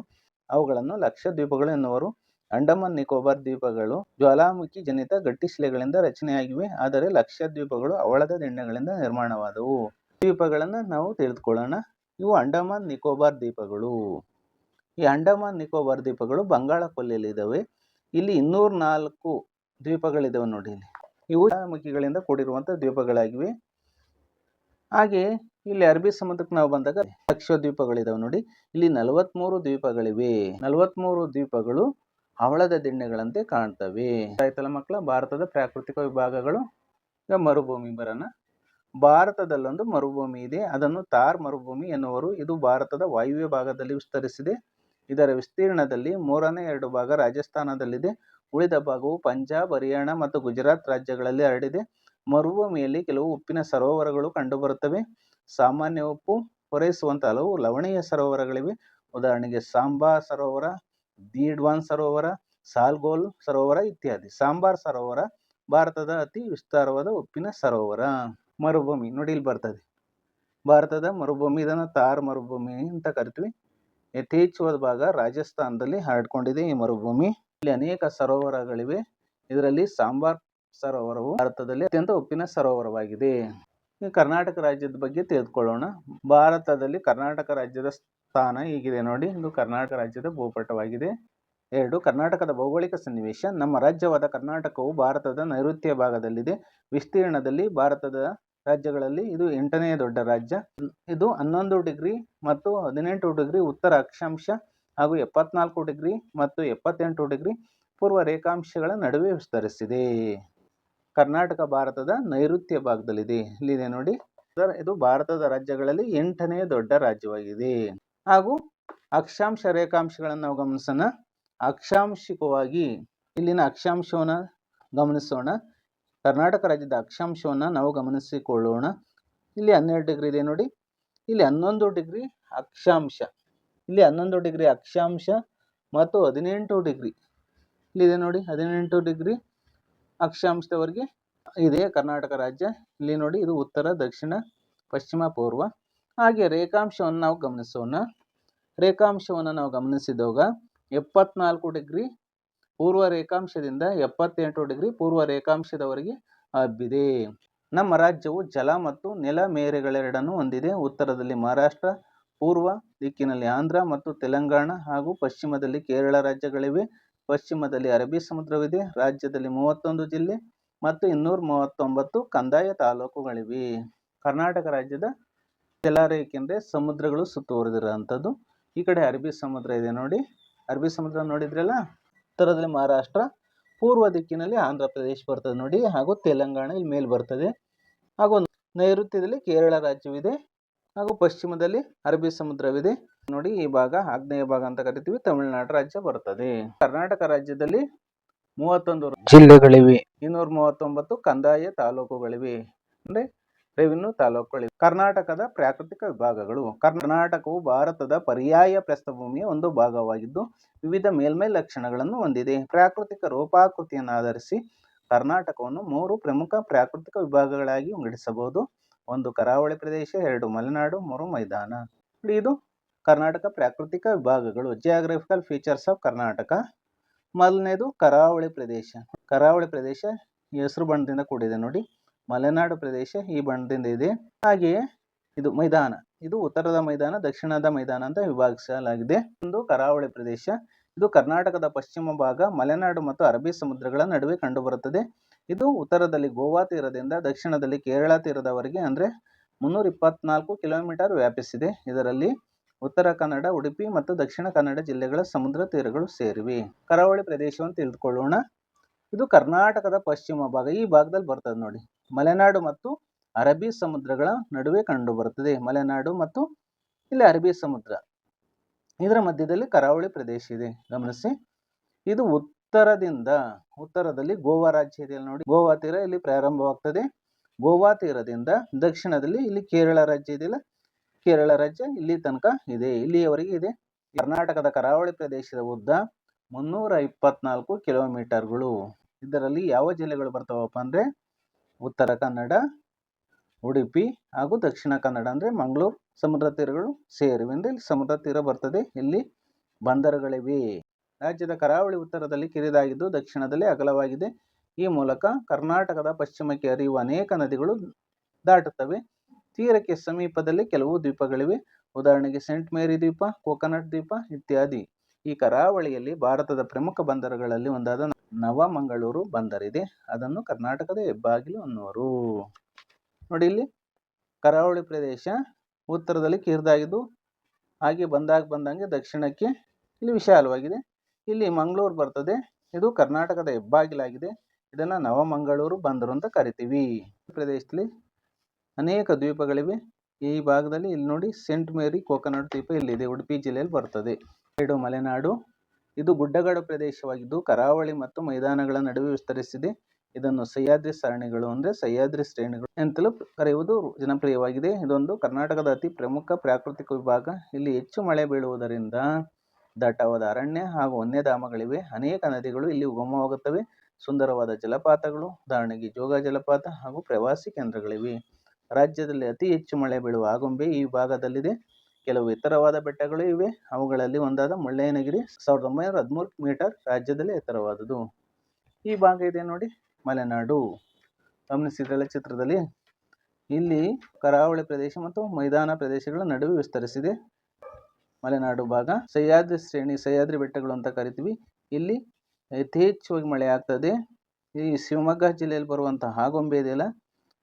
ಅವುಗಳನ್ನು ಲಕ್ಷದ್ವೀಪಗಳು ಎನ್ನುವರು. ಅಂಡಮಾನ್ ನಿಕೋಬಾರ್ ದ್ವೀಪಗಳು ಜ್ವಾಲಾಮುಖಿ ಜನಿತ ಗಟ್ಟಿಶಿಲೆಗಳಿಂದ ರಚನೆಯಾಗಿವೆ. ಆದರೆ ಲಕ್ಷದ್ವೀಪಗಳು ಅವಳದ ದಿಣ್ಣೆಗಳಿಂದ ನಿರ್ಮಾಣವಾದವು. ದ್ವೀಪಗಳನ್ನು ನಾವು ತಿಳಿದುಕೊಳ್ಳೋಣ. ಇವು ಅಂಡಮಾನ್ ನಿಕೋಬಾರ್ ದ್ವೀಪಗಳು. ಈ ಅಂಡಮಾನ್ ನಿಕೋಬಾರ್ ದ್ವೀಪಗಳು ಬಂಗಾಳ ಕೊಲ್ಲಿಯಲ್ಲಿದ್ದಾವೆ ಇಲ್ಲಿ ಇನ್ನೂರ ನಾಲ್ಕು ದ್ವೀಪಗಳಿದ್ದಾವೆ ನೋಡಿ ಇಲ್ಲಿ. ಇವು ಮುಖಿಗಳಿಂದ ಕೂಡಿರುವಂಥ ದ್ವೀಪಗಳಾಗಿವೆ. ಹಾಗೆ ಇಲ್ಲಿ ಅರಬ್ಬಿ ಸಮುದ್ರಕ್ಕೆ ನಾವು ಬಂದಾಗ ಲಕ್ಷ ದ್ವೀಪಗಳಿದಾವೆ ನೋಡಿ. ಇಲ್ಲಿ ನಲವತ್ಮೂರು ದ್ವೀಪಗಳಿವೆ. ನಲವತ್ಮೂರು ದ್ವೀಪಗಳು ಹವಳದ ದಿಣ್ಣೆಗಳಂತೆ ಕಾಣ್ತವೆ. ಆಯ್ತಲ್ಲ ಮಕ್ಕಳ, ಭಾರತದ ಪ್ರಾಕೃತಿಕ ವಿಭಾಗಗಳು. ಈಗ ಮರುಭೂಮಿ ಬರೋಣ. ಭಾರತದಲ್ಲೊಂದು ಮರುಭೂಮಿ ಇದೆ. ಅದನ್ನು ತಾರ್ ಮರುಭೂಮಿ ಎನ್ನುವರು. ಇದು ಭಾರತದ ವಾಯುವ್ಯ ಭಾಗದಲ್ಲಿ ವಿಸ್ತರಿಸಿದೆ. ಇದರ ವಿಸ್ತೀರ್ಣದಲ್ಲಿ ಮೂರನೇ ಎರಡು ಭಾಗ ರಾಜಸ್ಥಾನದಲ್ಲಿದೆ. ಉಳಿದ ಭಾಗವು ಪಂಜಾಬ್, ಹರಿಯಾಣ ಮತ್ತು ಗುಜರಾತ್ ರಾಜ್ಯಗಳಲ್ಲಿ ಹರಡಿದೆ. ಮರುಭೂಮಿಯಲ್ಲಿ ಕೆಲವು ಉಪ್ಪಿನ ಸರೋವರಗಳು ಕಂಡುಬರುತ್ತವೆ. ಸಾಮಾನ್ಯ ಉಪ್ಪು ಪೂರೈಸುವಂಥ ಹಲವು ಲವಣೀಯ ಸರೋವರಗಳಿವೆ. ಉದಾಹರಣೆಗೆ ಸಾಂಬಾ ಸರೋವರ, ದೀಡ್ವಾನ್ ಸರೋವರ, ಸಾಲ್ಗೋಲ್ ಸರೋವರ ಇತ್ಯಾದಿ. ಸಾಂಬಾರ್ ಸರೋವರ ಭಾರತದ ಅತಿ ವಿಸ್ತಾರವಾದ ಉಪ್ಪಿನ ಸರೋವರ. ಮರುಭೂಮಿ, ನೋಡಿ ಇಲ್ಲಿ ಬರ್ತದೆ. ಭಾರತದ ಮರುಭೂಮಿ, ಇದನ್ನು ತಾರ್ ಮರುಭೂಮಿ ಅಂತ ಕರಿತೀವಿ. ಯಥೇಚ್ಛವಾದ ಭಾಗ ರಾಜಸ್ಥಾನದಲ್ಲಿ ಹರಡ್ಕೊಂಡಿದೆ. ಈ ಮರುಭೂಮಿ ಇಲ್ಲಿ ಅನೇಕ ಸರೋವರಗಳಿವೆ. ಇದರಲ್ಲಿ ಸಾಂಬಾರ್ ಸರೋವರವು ಭಾರತದಲ್ಲಿ ಅತ್ಯಂತ ಉಪ್ಪಿನ ಸರೋವರವಾಗಿದೆ. ಕರ್ನಾಟಕ ರಾಜ್ಯದ ಬಗ್ಗೆ ತಿಳಿದುಕೊಳ್ಳೋಣ ಭಾರತದಲ್ಲಿ ಕರ್ನಾಟಕ ರಾಜ್ಯದ ಸ್ಥಾನ ಹೀಗಿದೆ ನೋಡಿ. ಇದು ಕರ್ನಾಟಕ ರಾಜ್ಯದ ಭೂಪಟವಾಗಿದೆ. ಎರಡು, ಕರ್ನಾಟಕದ ಭೌಗೋಳಿಕ ಸನ್ನಿವೇಶ. ನಮ್ಮ ರಾಜ್ಯವಾದ ಕರ್ನಾಟಕವು ಭಾರತದ ನೈಋತ್ಯ ಭಾಗದಲ್ಲಿದೆ. ವಿಸ್ತೀರ್ಣದಲ್ಲಿ ಭಾರತದ ರಾಜ್ಯಗಳಲ್ಲಿ ಇದು ಎಂಟನೇ ದೊಡ್ಡ ರಾಜ್ಯ. ಇದು ಹನ್ನೊಂದು ಡಿಗ್ರಿ ಮತ್ತು ಹದಿನೆಂಟು ಡಿಗ್ರಿ ಉತ್ತರ ಅಕ್ಷಾಂಶ ಹಾಗೂ ಎಪ್ಪತ್ನಾಲ್ಕು ಡಿಗ್ರಿ ಮತ್ತು ಎಪ್ಪತ್ತೆಂಟು ಡಿಗ್ರಿ ಪೂರ್ವ ರೇಖಾಂಶಗಳ ನಡುವೆ ವಿಸ್ತರಿಸಿದೆ. ಕರ್ನಾಟಕ, ಭಾರತದ ನೈಋತ್ಯ ಭಾಗದಲ್ಲಿದೆ. ಇಲ್ಲಿದೆ ನೋಡಿ. ಸರ್ ಇದು ಭಾರತದ ರಾಜ್ಯಗಳಲ್ಲಿ ಎಂಟನೇ ದೊಡ್ಡ ರಾಜ್ಯವಾಗಿದೆ. ಹಾಗೂ ಅಕ್ಷಾಂಶ ರೇಖಾಂಶಗಳನ್ನು ನಾವು ಗಮನಿಸೋಣ. ಅಕ್ಷಾಂಶಿಕವಾಗಿ ಇಲ್ಲಿನ ಅಕ್ಷಾಂಶವನ್ನು ಗಮನಿಸೋಣ. ಕರ್ನಾಟಕ ರಾಜ್ಯದ ಅಕ್ಷಾಂಶವನ್ನು ನಾವು ಗಮನಿಸಿಕೊಳ್ಳೋಣ. ಇಲ್ಲಿ ಹನ್ನೆರಡು ಡಿಗ್ರಿ ಇದೆ ನೋಡಿ. ಇಲ್ಲಿ ಹನ್ನೊಂದು ಡಿಗ್ರಿ ಅಕ್ಷಾಂಶ. ಇಲ್ಲಿ ಹನ್ನೊಂದು ಡಿಗ್ರಿ ಅಕ್ಷಾಂಶ ಮತ್ತು ಹದಿನೆಂಟು ಡಿಗ್ರಿ. ಇಲ್ಲಿದೆ ನೋಡಿ, ಹದಿನೆಂಟು ಡಿಗ್ರಿ ಅಕ್ಷಾಂಶದವರೆಗೆ ಇದೆ ಕರ್ನಾಟಕ ರಾಜ್ಯ. ಇಲ್ಲಿ ನೋಡಿ, ಇದು ಉತ್ತರ, ದಕ್ಷಿಣ, ಪಶ್ಚಿಮ, ಪೂರ್ವ. ಹಾಗೆ ರೇಖಾಂಶವನ್ನು ನಾವು ಗಮನಿಸೋಣ. ರೇಖಾಂಶವನ್ನು ನಾವು ಗಮನಿಸಿದಾಗ ಎಪ್ಪತ್ನಾಲ್ಕು ಡಿಗ್ರಿ ಪೂರ್ವ ರೇಖಾಂಶದಿಂದ ಎಪ್ಪತ್ತೆಂಟು ಡಿಗ್ರಿ ಪೂರ್ವ ರೇಖಾಂಶದವರೆಗೆ ಹಬ್ಬಿದೆ. ನಮ್ಮ ರಾಜ್ಯವು ಜಲ ಮತ್ತು ನೆಲ ಮೇರೆಗಳೆರಡನ್ನು ಹೊಂದಿದೆ. ಉತ್ತರದಲ್ಲಿ ಮಹಾರಾಷ್ಟ್ರ, ಪೂರ್ವ ದಿಕ್ಕಿನಲ್ಲಿ ಆಂಧ್ರ ಮತ್ತು ತೆಲಂಗಾಣ ಹಾಗೂ ಪಶ್ಚಿಮದಲ್ಲಿ ಕೇರಳ ರಾಜ್ಯಗಳಿವೆ. ಪಶ್ಚಿಮದಲ್ಲಿ ಅರಬ್ಬಿ ಸಮುದ್ರವಿದೆ. ರಾಜ್ಯದಲ್ಲಿ ಮೂವತ್ತೊಂದು ಜಿಲ್ಲೆ ಮತ್ತು ಇನ್ನೂರ ಮೂವತ್ತೊಂಬತ್ತು ಕಂದಾಯ ತಾಲೂಕುಗಳಿವೆ. ಕರ್ನಾಟಕ ರಾಜ್ಯದ ಜಲರೇಖೆಂದರೆ ಸಮುದ್ರಗಳು ಸುತ್ತುವರೆದಿರುವಂಥದ್ದು. ಈ ಕಡೆ ಅರಬ್ಬಿ ಸಮುದ್ರ ಇದೆ ನೋಡಿ. ಅರಬ್ಬಿ ಸಮುದ್ರ ನೋಡಿದ್ರಲ್ಲ? ಉತ್ತರದಲ್ಲಿ ಮಹಾರಾಷ್ಟ್ರ ಪೂರ್ವ ದಿಕ್ಕಿನಲ್ಲಿ ಆಂಧ್ರ ಪ್ರದೇಶ ಬರ್ತದೆ ನೋಡಿ ಹಾಗೂ ತೆಲಂಗಾಣ ಇಲ್ಲಿ ಮೇಲೆ ಬರ್ತದೆ. ಹಾಗೂ ನೈಋತ್ಯದಲ್ಲಿ ಕೇರಳ ರಾಜ್ಯವಿದೆ ಹಾಗೂ ಪಶ್ಚಿಮದಲ್ಲಿ ಅರಬ್ಬಿ ಸಮುದ್ರವಿದೆ. ನೋಡಿ ಈ ಭಾಗ ಆಗ್ನೇಯ ಭಾಗ ಅಂತ ಕರಿತೀವಿ ತಮಿಳುನಾಡು ರಾಜ್ಯ ಬರ್ತದೆ. ಕರ್ನಾಟಕ ರಾಜ್ಯದಲ್ಲಿ ಮೂವತ್ತೊಂದು ಜಿಲ್ಲೆಗಳಿವೆ. ಇನ್ನೂರ ಮೂವತ್ತೊಂಬತ್ತು ಕಂದಾಯ ತಾಲೂಕುಗಳಿವೆ. ಅಂದ್ರೆ ರೆವಿನ್ಯೂ ತಾಲೂಕುಗಳಿವೆ ಕರ್ನಾಟಕದ ಪ್ರಾಕೃತಿಕ ವಿಭಾಗಗಳು. ಕರ್ನಾಟಕವು ಭಾರತದ ಪರ್ಯಾಯ ಪ್ರಸ್ಥಭೂಮಿಯ ಒಂದು ಭಾಗವಾಗಿದ್ದು, ವಿವಿಧ ಮೇಲ್ಮೈ ಲಕ್ಷಣಗಳನ್ನು ಹೊಂದಿದೆ. ಪ್ರಾಕೃತಿಕ ರೂಪಾಕೃತಿಯನ್ನು ಆಧರಿಸಿ ಕರ್ನಾಟಕವನ್ನು ಮೂರು ಪ್ರಮುಖ ಪ್ರಾಕೃತಿಕ ವಿಭಾಗಗಳಾಗಿ ವಿಂಗಡಿಸಬಹುದು. ಒಂದು ಕರಾವಳಿ ಪ್ರದೇಶ, ಎರಡು ಮಲೆನಾಡು, ಮೂರು ಮೈದಾನ. ಇದು ಕರ್ನಾಟಕ ಪ್ರಾಕೃತಿಕ ವಿಭಾಗಗಳು. ಜಿಯಾಗ್ರಫಿಕಲ್ ಫೀಚರ್ಸ್ ಆಫ್ ಕರ್ನಾಟಕ ಮೊದಲನೇದು ಕರಾವಳಿ ಪ್ರದೇಶ. ಕರಾವಳಿ ಪ್ರದೇಶ ಹಸಿರು ಬಣ್ಣದಿಂದ ಕೂಡಿದೆ ನೋಡಿ. ಮಲೆನಾಡು ಪ್ರದೇಶ ಈ ಬಣ್ಣದಿಂದ ಇದೆ. ಹಾಗೆಯೇ ಇದು ಮೈದಾನ. ಇದು ಉತ್ತರದ ಮೈದಾನ, ದಕ್ಷಿಣದ ಮೈದಾನ ಅಂತ ವಿಭಾಗಿಸಲಾಗಿದೆ. ಒಂದು ಕರಾವಳಿ ಪ್ರದೇಶ. ಇದು ಕರ್ನಾಟಕದ ಪಶ್ಚಿಮ ಭಾಗ, ಮಲೆನಾಡು ಮತ್ತು ಅರಬ್ಬಿ ಸಮುದ್ರಗಳ ನಡುವೆ ಕಂಡುಬರುತ್ತದೆ. ಇದು ಉತ್ತರದಲ್ಲಿ ಗೋವಾ ತೀರದಿಂದ ದಕ್ಷಿಣದಲ್ಲಿ ಕೇರಳ ತೀರದವರೆಗೆ ಅಂದರೆ ಮುನ್ನೂರ ಇಪ್ಪತ್ನಾಲ್ಕು ಕಿಲೋಮೀಟರ್ ವ್ಯಾಪಿಸಿದೆ. ಇದರಲ್ಲಿ ಉತ್ತರ ಕನ್ನಡ, ಉಡುಪಿ ಮತ್ತು ದಕ್ಷಿಣ ಕನ್ನಡ ಜಿಲ್ಲೆಗಳ ಸಮುದ್ರ ತೀರಗಳು ಸೇರಿವೆ. ಕರಾವಳಿ ಪ್ರದೇಶವನ್ನು ತಿಳಿದುಕೊಳ್ಳೋಣ. ಇದು ಕರ್ನಾಟಕದ ಪಶ್ಚಿಮ ಭಾಗ, ಈ ಭಾಗದಲ್ಲಿ ಬರ್ತದೆ ನೋಡಿ. ಮಲೆನಾಡು ಮತ್ತು ಅರಬ್ಬಿ ಸಮುದ್ರಗಳ ನಡುವೆ ಕಂಡು ಬರುತ್ತದೆ. ಮಲೆನಾಡು ಮತ್ತು ಇಲ್ಲಿ ಅರಬ್ಬಿ ಸಮುದ್ರ. ಇದರ ಮಧ್ಯದಲ್ಲಿ ಕರಾವಳಿ ಪ್ರದೇಶ ಇದೆ. ಗಮನಿಸಿ. ಇದು ಉತ್ತರದಿಂದ, ಉತ್ತರದಲ್ಲಿ ಗೋವಾ ರಾಜ್ಯ ಇದೆ ನೋಡಿ. ಗೋವಾ ತೀರ ಇಲ್ಲಿ ಪ್ರಾರಂಭವಾಗ್ತದೆ. ಗೋವಾ ತೀರದಿಂದ ದಕ್ಷಿಣದಲ್ಲಿ ಇಲ್ಲಿ ಕೇರಳ ರಾಜ್ಯ ಇದೆಯಲ್ಲ ಕೇರಳ ರಾಜ್ಯ ಇಲ್ಲಿ ತನಕ ಇದೆ, ಇಲ್ಲಿಯವರೆಗೆ ಇದೆ. ಕರ್ನಾಟಕದ ಕರಾವಳಿ ಪ್ರದೇಶದ ಉದ್ದ ಮುನ್ನೂರ ಇಪ್ಪತ್ನಾಲ್ಕು ಕಿಲೋಮೀಟರ್ಗಳು. ಇದರಲ್ಲಿ ಯಾವ ಜಿಲ್ಲೆಗಳು ಬರ್ತಾವಪ್ಪ ಅಂದರೆ ಉತ್ತರ ಕನ್ನಡ, ಉಡುಪಿ ಹಾಗೂ ದಕ್ಷಿಣ ಕನ್ನಡ ಅಂದರೆ ಮಂಗಳೂರು. ಸಮುದ್ರ ತೀರಗಳು ಸೇರಿವೆ ಅಂದರೆ ಇಲ್ಲಿ ಸಮುದ್ರ ತೀರ ಬರ್ತದೆ. ಇಲ್ಲಿ ಬಂದರುಗಳಿವೆ. ರಾಜ್ಯದ ಕರಾವಳಿ ಉತ್ತರದಲ್ಲಿ ಕಿರಿದಾಗಿದ್ದು ದಕ್ಷಿಣದಲ್ಲಿ ಅಗಲವಾಗಿದೆ. ಈ ಮೂಲಕ ಕರ್ನಾಟಕದ ಪಶ್ಚಿಮಕ್ಕೆ ಹರಿಯುವ ಅನೇಕ ನದಿಗಳು ದಾಟುತ್ತವೆ. ತೀರಕ್ಕೆ ಸಮೀಪದಲ್ಲಿ ಕೆಲವು ದ್ವೀಪಗಳಿವೆ. ಉದಾಹರಣೆಗೆ ಸೆಂಟ್ ಮೇರಿ ದ್ವೀಪ, ಕೋಕೋನಟ್ ದ್ವೀಪ ಇತ್ಯಾದಿ. ಈ ಕರಾವಳಿಯಲ್ಲಿ ಭಾರತದ ಪ್ರಮುಖ ಬಂದರುಗಳಲ್ಲಿ ಒಂದಾದ ನವಮಂಗಳೂರು ಬಂದರಿದೆ. ಅದನ್ನು ಕರ್ನಾಟಕದ ಹೆಬ್ಬಾಗಿಲು ಅನ್ನೋರು ನೋಡಿ ಇಲ್ಲಿ ಕರಾವಳಿ ಪ್ರದೇಶ ಉತ್ತರದಲ್ಲಿ ಕಿರಿದಾಗಿದ್ದು, ಹಾಗೆ ಬಂದಾಗ ಬಂದಂಗೆ ದಕ್ಷಿಣಕ್ಕೆ ಇಲ್ಲಿ ವಿಶಾಲವಾಗಿದೆ. ಇಲ್ಲಿ ಮಂಗಳೂರು ಬರ್ತದೆ. ಇದು ಕರ್ನಾಟಕದ ಹೆಬ್ಬಾಗಿಲಾಗಿದೆ. ಇದನ್ನು ನವಮಂಗಳೂರು ಬಂದರು ಅಂತ ಕರಿತೀವಿ. ಪ್ರದೇಶದಲ್ಲಿ ಅನೇಕ ದ್ವೀಪಗಳಿವೆ. ಈ ಭಾಗದಲ್ಲಿ ಇಲ್ಲಿ ನೋಡಿ ಸೆಂಟ್ ಮೇರಿ ಕೋಕೋನಟ್ ದ್ವೀಪ ಇಲ್ಲಿದೆ. ಉಡುಪಿ ಜಿಲ್ಲೆಯಲ್ಲಿ ಬರ್ತದೆ. ಎರಡು ಮಲೆನಾಡು. ಇದು ಗುಡ್ಡಗಾಡು ಪ್ರದೇಶವಾಗಿದ್ದು, ಕರಾವಳಿ ಮತ್ತು ಮೈದಾನಗಳ ನಡುವೆ ವಿಸ್ತರಿಸಿದೆ. ಇದನ್ನು ಸಹ್ಯಾದ್ರಿ ಸರಣಿಗಳು ಅಂದರೆ ಸಹ್ಯಾದ್ರಿ ಶ್ರೇಣಿಗಳು ಅಂತಲೂ ಕರೆಯುವುದು ಜನಪ್ರಿಯವಾಗಿದೆ. ಇದೊಂದು ಕರ್ನಾಟಕದ ಅತಿ ಪ್ರಮುಖ ಪ್ರಾಕೃತಿಕ ವಿಭಾಗ. ಇಲ್ಲಿ ಹೆಚ್ಚು ಮಳೆ ಬೀಳುವುದರಿಂದ ದಟ್ಟವಾದ ಅರಣ್ಯ ಹಾಗೂ ವನ್ಯಧಾಮಗಳಿವೆ. ಅನೇಕ ನದಿಗಳು ಇಲ್ಲಿ ಉಗಮವಾಗುತ್ತವೆ. ಸುಂದರವಾದ ಜಲಪಾತಗಳು ಉದಾಹರಣೆಗೆ ಜೋಗ ಜಲಪಾತ ಹಾಗೂ ಪ್ರವಾಸಿ ಕೇಂದ್ರಗಳಿವೆ. ರಾಜ್ಯದಲ್ಲಿ ಅತಿ ಹೆಚ್ಚು ಮಳೆ ಬೀಳುವ ಆಗುಂಬೆ ಈ ಭಾಗದಲ್ಲಿದೆ ಕೆಲವು ಎತ್ತರವಾದ ಬೆಟ್ಟಗಳು ಇವೆ. ಅವುಗಳಲ್ಲಿ ಒಂದಾದ ಮುಳ್ಳಯ್ಯನಗಿರಿ ಸಾವಿರದ ಒಂಬೈನೂರ ಹದಿಮೂರು ಮೀಟರ್ ರಾಜ್ಯದಲ್ಲಿ ಎತ್ತರವಾದುದು ಈ ಭಾಗ ಇದೆ ನೋಡಿ. ಮಲೆನಾಡು. ಗಮನಿಸಿದ್ರಲ್ಲ ಚಿತ್ರದಲ್ಲಿ? ಇಲ್ಲಿ ಕರಾವಳಿ ಪ್ರದೇಶ ಮತ್ತು ಮೈದಾನ ಪ್ರದೇಶಗಳ ನಡುವೆ ವಿಸ್ತರಿಸಿದೆ. ಮಲೆನಾಡು ಭಾಗ. ಸಹ್ಯಾದ್ರಿ ಶ್ರೇಣಿ, ಸಹ್ಯಾದ್ರಿ ಬೆಟ್ಟಗಳು ಅಂತ ಕರಿತೀವಿ. ಇಲ್ಲಿ ಯಥೇಚ್ಛವಾಗಿ ಮಳೆ ಆಗ್ತದೆ. ಈ ಶಿವಮೊಗ್ಗ ಜಿಲ್ಲೆಯಲ್ಲಿ ಬರುವಂತಹ ಹಾಗೊಂಬೆ ಇದೆಯಲ್ಲ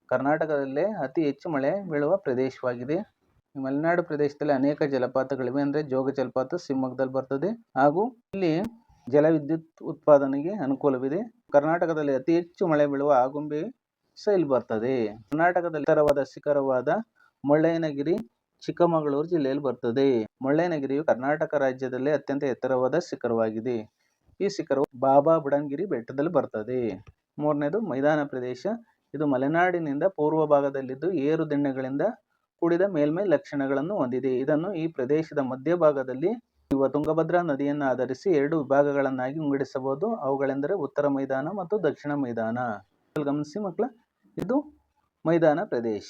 ಕರ್ನಾಟಕದಲ್ಲೇ ಅತಿ ಹೆಚ್ಚು ಮಳೆ ಬೀಳುವ ಪ್ರದೇಶವಾಗಿದೆ. ಈ ಮಲೆನಾಡು ಪ್ರದೇಶದಲ್ಲಿ ಅನೇಕ ಜಲಪಾತಗಳಿವೆ ಅಂದರೆ ಜೋಗ ಜಲಪಾತ, ಶಿವಮೊಗ್ಗದಲ್ಲಿ ಬರ್ತದೆ. ಹಾಗೂ ಇಲ್ಲಿ ಜಲವಿದ್ಯುತ್ ಉತ್ಪಾದನೆಗೆ ಅನುಕೂಲವಿದೆ. ಕರ್ನಾಟಕದಲ್ಲಿ ಅತಿ ಹೆಚ್ಚು ಮಳೆ ಬೀಳುವ ಆಗುಂಬೆ ಸಹ ಇಲ್ಲಿ ಬರ್ತದೆ. ಕರ್ನಾಟಕದಲ್ಲಿ ಎತ್ತರವಾದ ಶಿಖರವಾದ ಮುಳ್ಳಯ್ಯನಗಿರಿ, ಚಿಕ್ಕಮಗಳೂರು ಜಿಲ್ಲೆಯಲ್ಲಿ ಬರ್ತದೆ. ಮುಳ್ಳಯ್ಯನಗಿರಿಯು ಕರ್ನಾಟಕ ರಾಜ್ಯದಲ್ಲಿ ಅತ್ಯಂತ ಎತ್ತರವಾದ ಶಿಖರವಾಗಿದೆ. ಈ ಶಿಖರವು ಬಾಬಾ ಬುಡನ್ಗಿರಿ ಬೆಟ್ಟದಲ್ಲಿ ಬರ್ತದೆ. ಮೂರನೇದು ಮೈದಾನ ಪ್ರದೇಶ. ಇದು ಮಲೆನಾಡಿನಿಂದ ಪೂರ್ವ ಭಾಗದಲ್ಲಿದ್ದು ಏರು ದಿಣ್ಣೆಗಳಿಂದ ಕೂಡಿದ ಮೇಲ್ಮೈ ಲಕ್ಷಣಗಳನ್ನು ಹೊಂದಿದೆ. ಇದನ್ನು ಈ ಪ್ರದೇಶದ ಮಧ್ಯಭಾಗದಲ್ಲಿ ಇವ ತುಂಗಭದ್ರಾ ನದಿಯನ್ನು ಆಧರಿಸಿ ಎರಡು ವಿಭಾಗಗಳನ್ನಾಗಿ ವಿಂಗಡಿಸಬಹುದು. ಅವುಗಳೆಂದರೆ ಉತ್ತರ ಮೈದಾನ ಮತ್ತು ದಕ್ಷಿಣ ಮೈದಾನ. ಗಮನಿಸಿ ಮಕ್ಕಳ, ಇದು ಮೈದಾನ ಪ್ರದೇಶ.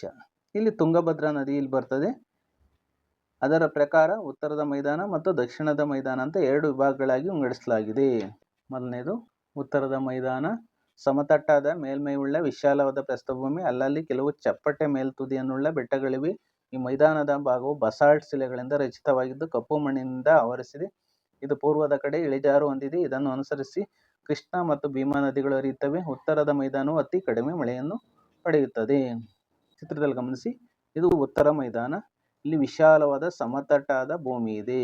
ಇಲ್ಲಿ ತುಂಗಭದ್ರಾ ನದಿ ಇಲ್ಲಿ ಬರ್ತದೆ. ಅದರ ಪ್ರಕಾರ ಉತ್ತರದ ಮೈದಾನ ಮತ್ತು ದಕ್ಷಿಣದ ಮೈದಾನ ಅಂತ ಎರಡು ವಿಭಾಗಗಳಾಗಿ ವಿಂಗಡಿಸಲಾಗಿದೆ. ಮೊದಲನೇದು, ಉತ್ತರದ ಮೈದಾನ. ಸಮತಟ್ಟಾದ ಮೇಲ್ಮೈಯುಳ್ಳ ವಿಶಾಲವಾದ ಪ್ರಸ್ಥಭೂಮಿ, ಅಲ್ಲಲ್ಲಿ ಕೆಲವು ಚಪ್ಪಟೆ ಮೇಲ್ತುದಿಯನ್ನುಳ್ಳ ಬೆಟ್ಟಗಳಿವೆ. ಈ ಮೈದಾನದ ಭಾಗವು ಬಸಾಲ್ಟ್ ಶಿಲೆಗಳಿಂದ ರಚಿತವಾಗಿದ್ದು, ಕಪ್ಪು ಮಣ್ಣಿನಿಂದ ಆವರಿಸಿದೆ. ಇದು ಪೂರ್ವದ ಕಡೆ ಇಳಿಜಾರು ಹೊಂದಿದೆ. ಇದನ್ನು ಅನುಸರಿಸಿ ಕೃಷ್ಣ ಮತ್ತು ಭೀಮಾ ನದಿಗಳು ಹರಿಯುತ್ತವೆ. ಉತ್ತರದ ಮೈದಾನವು ಅತಿ ಕಡಿಮೆ ಮಳೆಯನ್ನು ಪಡೆಯುತ್ತದೆ. ಚಿತ್ರದಲ್ಲಿ ಗಮನಿಸಿ, ಇದು ಉತ್ತರ ಮೈದಾನ. ಇಲ್ಲಿ ವಿಶಾಲವಾದ ಸಮತಟ್ಟಾದ ಭೂಮಿ ಇದೆ.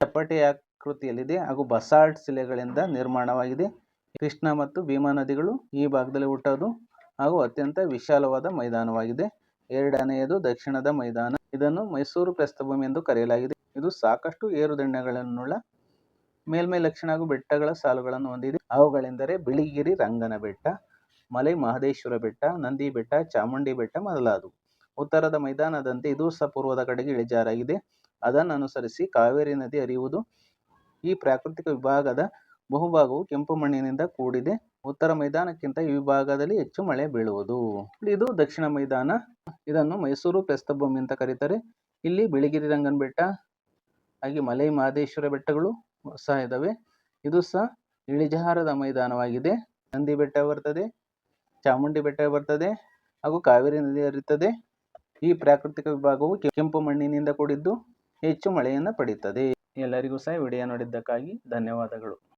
ಚಪ್ಪಟೆ ಆಕೃತಿಯಲ್ಲಿದೆ ಹಾಗೂ ಬಸಾಲ್ಟ್ ಶಿಲೆಗಳಿಂದ ನಿರ್ಮಾಣವಾಗಿದೆ. ಕೃಷ್ಣ ಮತ್ತು ಭೀಮಾ ನದಿಗಳು ಈ ಭಾಗದಲ್ಲಿ ಹುಟ್ಟೋದು ಹಾಗೂ ಅತ್ಯಂತ ವಿಶಾಲವಾದ ಮೈದಾನವಾಗಿದೆ. ಎರಡನೆಯದು ದಕ್ಷಿಣದ ಮೈದಾನ. ಇದನ್ನು ಮೈಸೂರು ಪ್ರಸ್ಥಭೂಮಿ ಎಂದು ಕರೆಯಲಾಗಿದೆ. ಇದು ಸಾಕಷ್ಟು ಏರುದಂಡೆಗಳನ್ನುಳ್ಳ ಮೇಲ್ಮೈ ಲಕ್ಷಣ ಹಾಗೂ ಬೆಟ್ಟಗಳ ಸಾಲುಗಳನ್ನು ಹೊಂದಿದೆ. ಅವುಗಳೆಂದರೆ ಬಿಳಿಗಿರಿ ರಂಗನ ಬೆಟ್ಟ, ಮಲೆ ಮಹದೇಶ್ವರ ಬೆಟ್ಟ, ನಂದಿ ಬೆಟ್ಟ, ಚಾಮುಂಡಿ ಬೆಟ್ಟ ಮೊದಲಾದವು. ಉತ್ತರದ ಮೈದಾನದಂತೆ ಇದು ಸಹ ಪೂರ್ವದ ಕಡೆಗೆ ಇಳಿಜಾರಾಗಿದೆ. ಅದನ್ನು ಅನುಸರಿಸಿ ಕಾವೇರಿ ನದಿ ಹರಿಯುವುದು ಈ ಪ್ರಾಕೃತಿಕ ವಿಭಾಗದ ಬಹುಭಾಗವು ಕೆಂಪು ಮಣ್ಣಿನಿಂದ ಕೂಡಿದೆ. ಉತ್ತರ ಮೈದಾನಕ್ಕಿಂತ ಈ ವಿಭಾಗದಲ್ಲಿ ಹೆಚ್ಚು ಮಳೆ ಬೀಳುವುದು. ಇದು ದಕ್ಷಿಣ ಮೈದಾನ. ಇದನ್ನು ಮೈಸೂರು ಪ್ರಸ್ಥಭೂಮಿ ಅಂತ ಕರೀತಾರೆ. ಇಲ್ಲಿ ಬಿಳಿಗಿರಿ ರಂಗನ ಬೆಟ್ಟ ಹಾಗೆ ಮಲೈ ಮಹದೇಶ್ವರ ಬೆಟ್ಟಗಳು ಸಹ ಇದಾವೆ. ಇದು ಸಹ ಇಳಿಜಾರದ ಮೈದಾನವಾಗಿದೆ. ನಂದಿ ಬೆಟ್ಟ ಬರ್ತದೆ, ಚಾಮುಂಡಿ ಬೆಟ್ಟ ಬರ್ತದೆ, ಹಾಗೂ ಕಾವೇರಿ ನದಿ ಹರಿಯುತ್ತದೆ ಈ ಪ್ರಾಕೃತಿಕ ವಿಭಾಗವು ಕೆಂಪು ಮಣ್ಣಿನಿಂದ ಕೂಡಿದ್ದು ಹೆಚ್ಚು ಮಳೆಯನ್ನು ಪಡೆಯುತ್ತದೆ ಎಲ್ಲರಿಗೂ ಸಹ ವಿಡಿಯೋ ನೋಡಿದ್ದಕ್ಕಾಗಿ ಧನ್ಯವಾದಗಳು.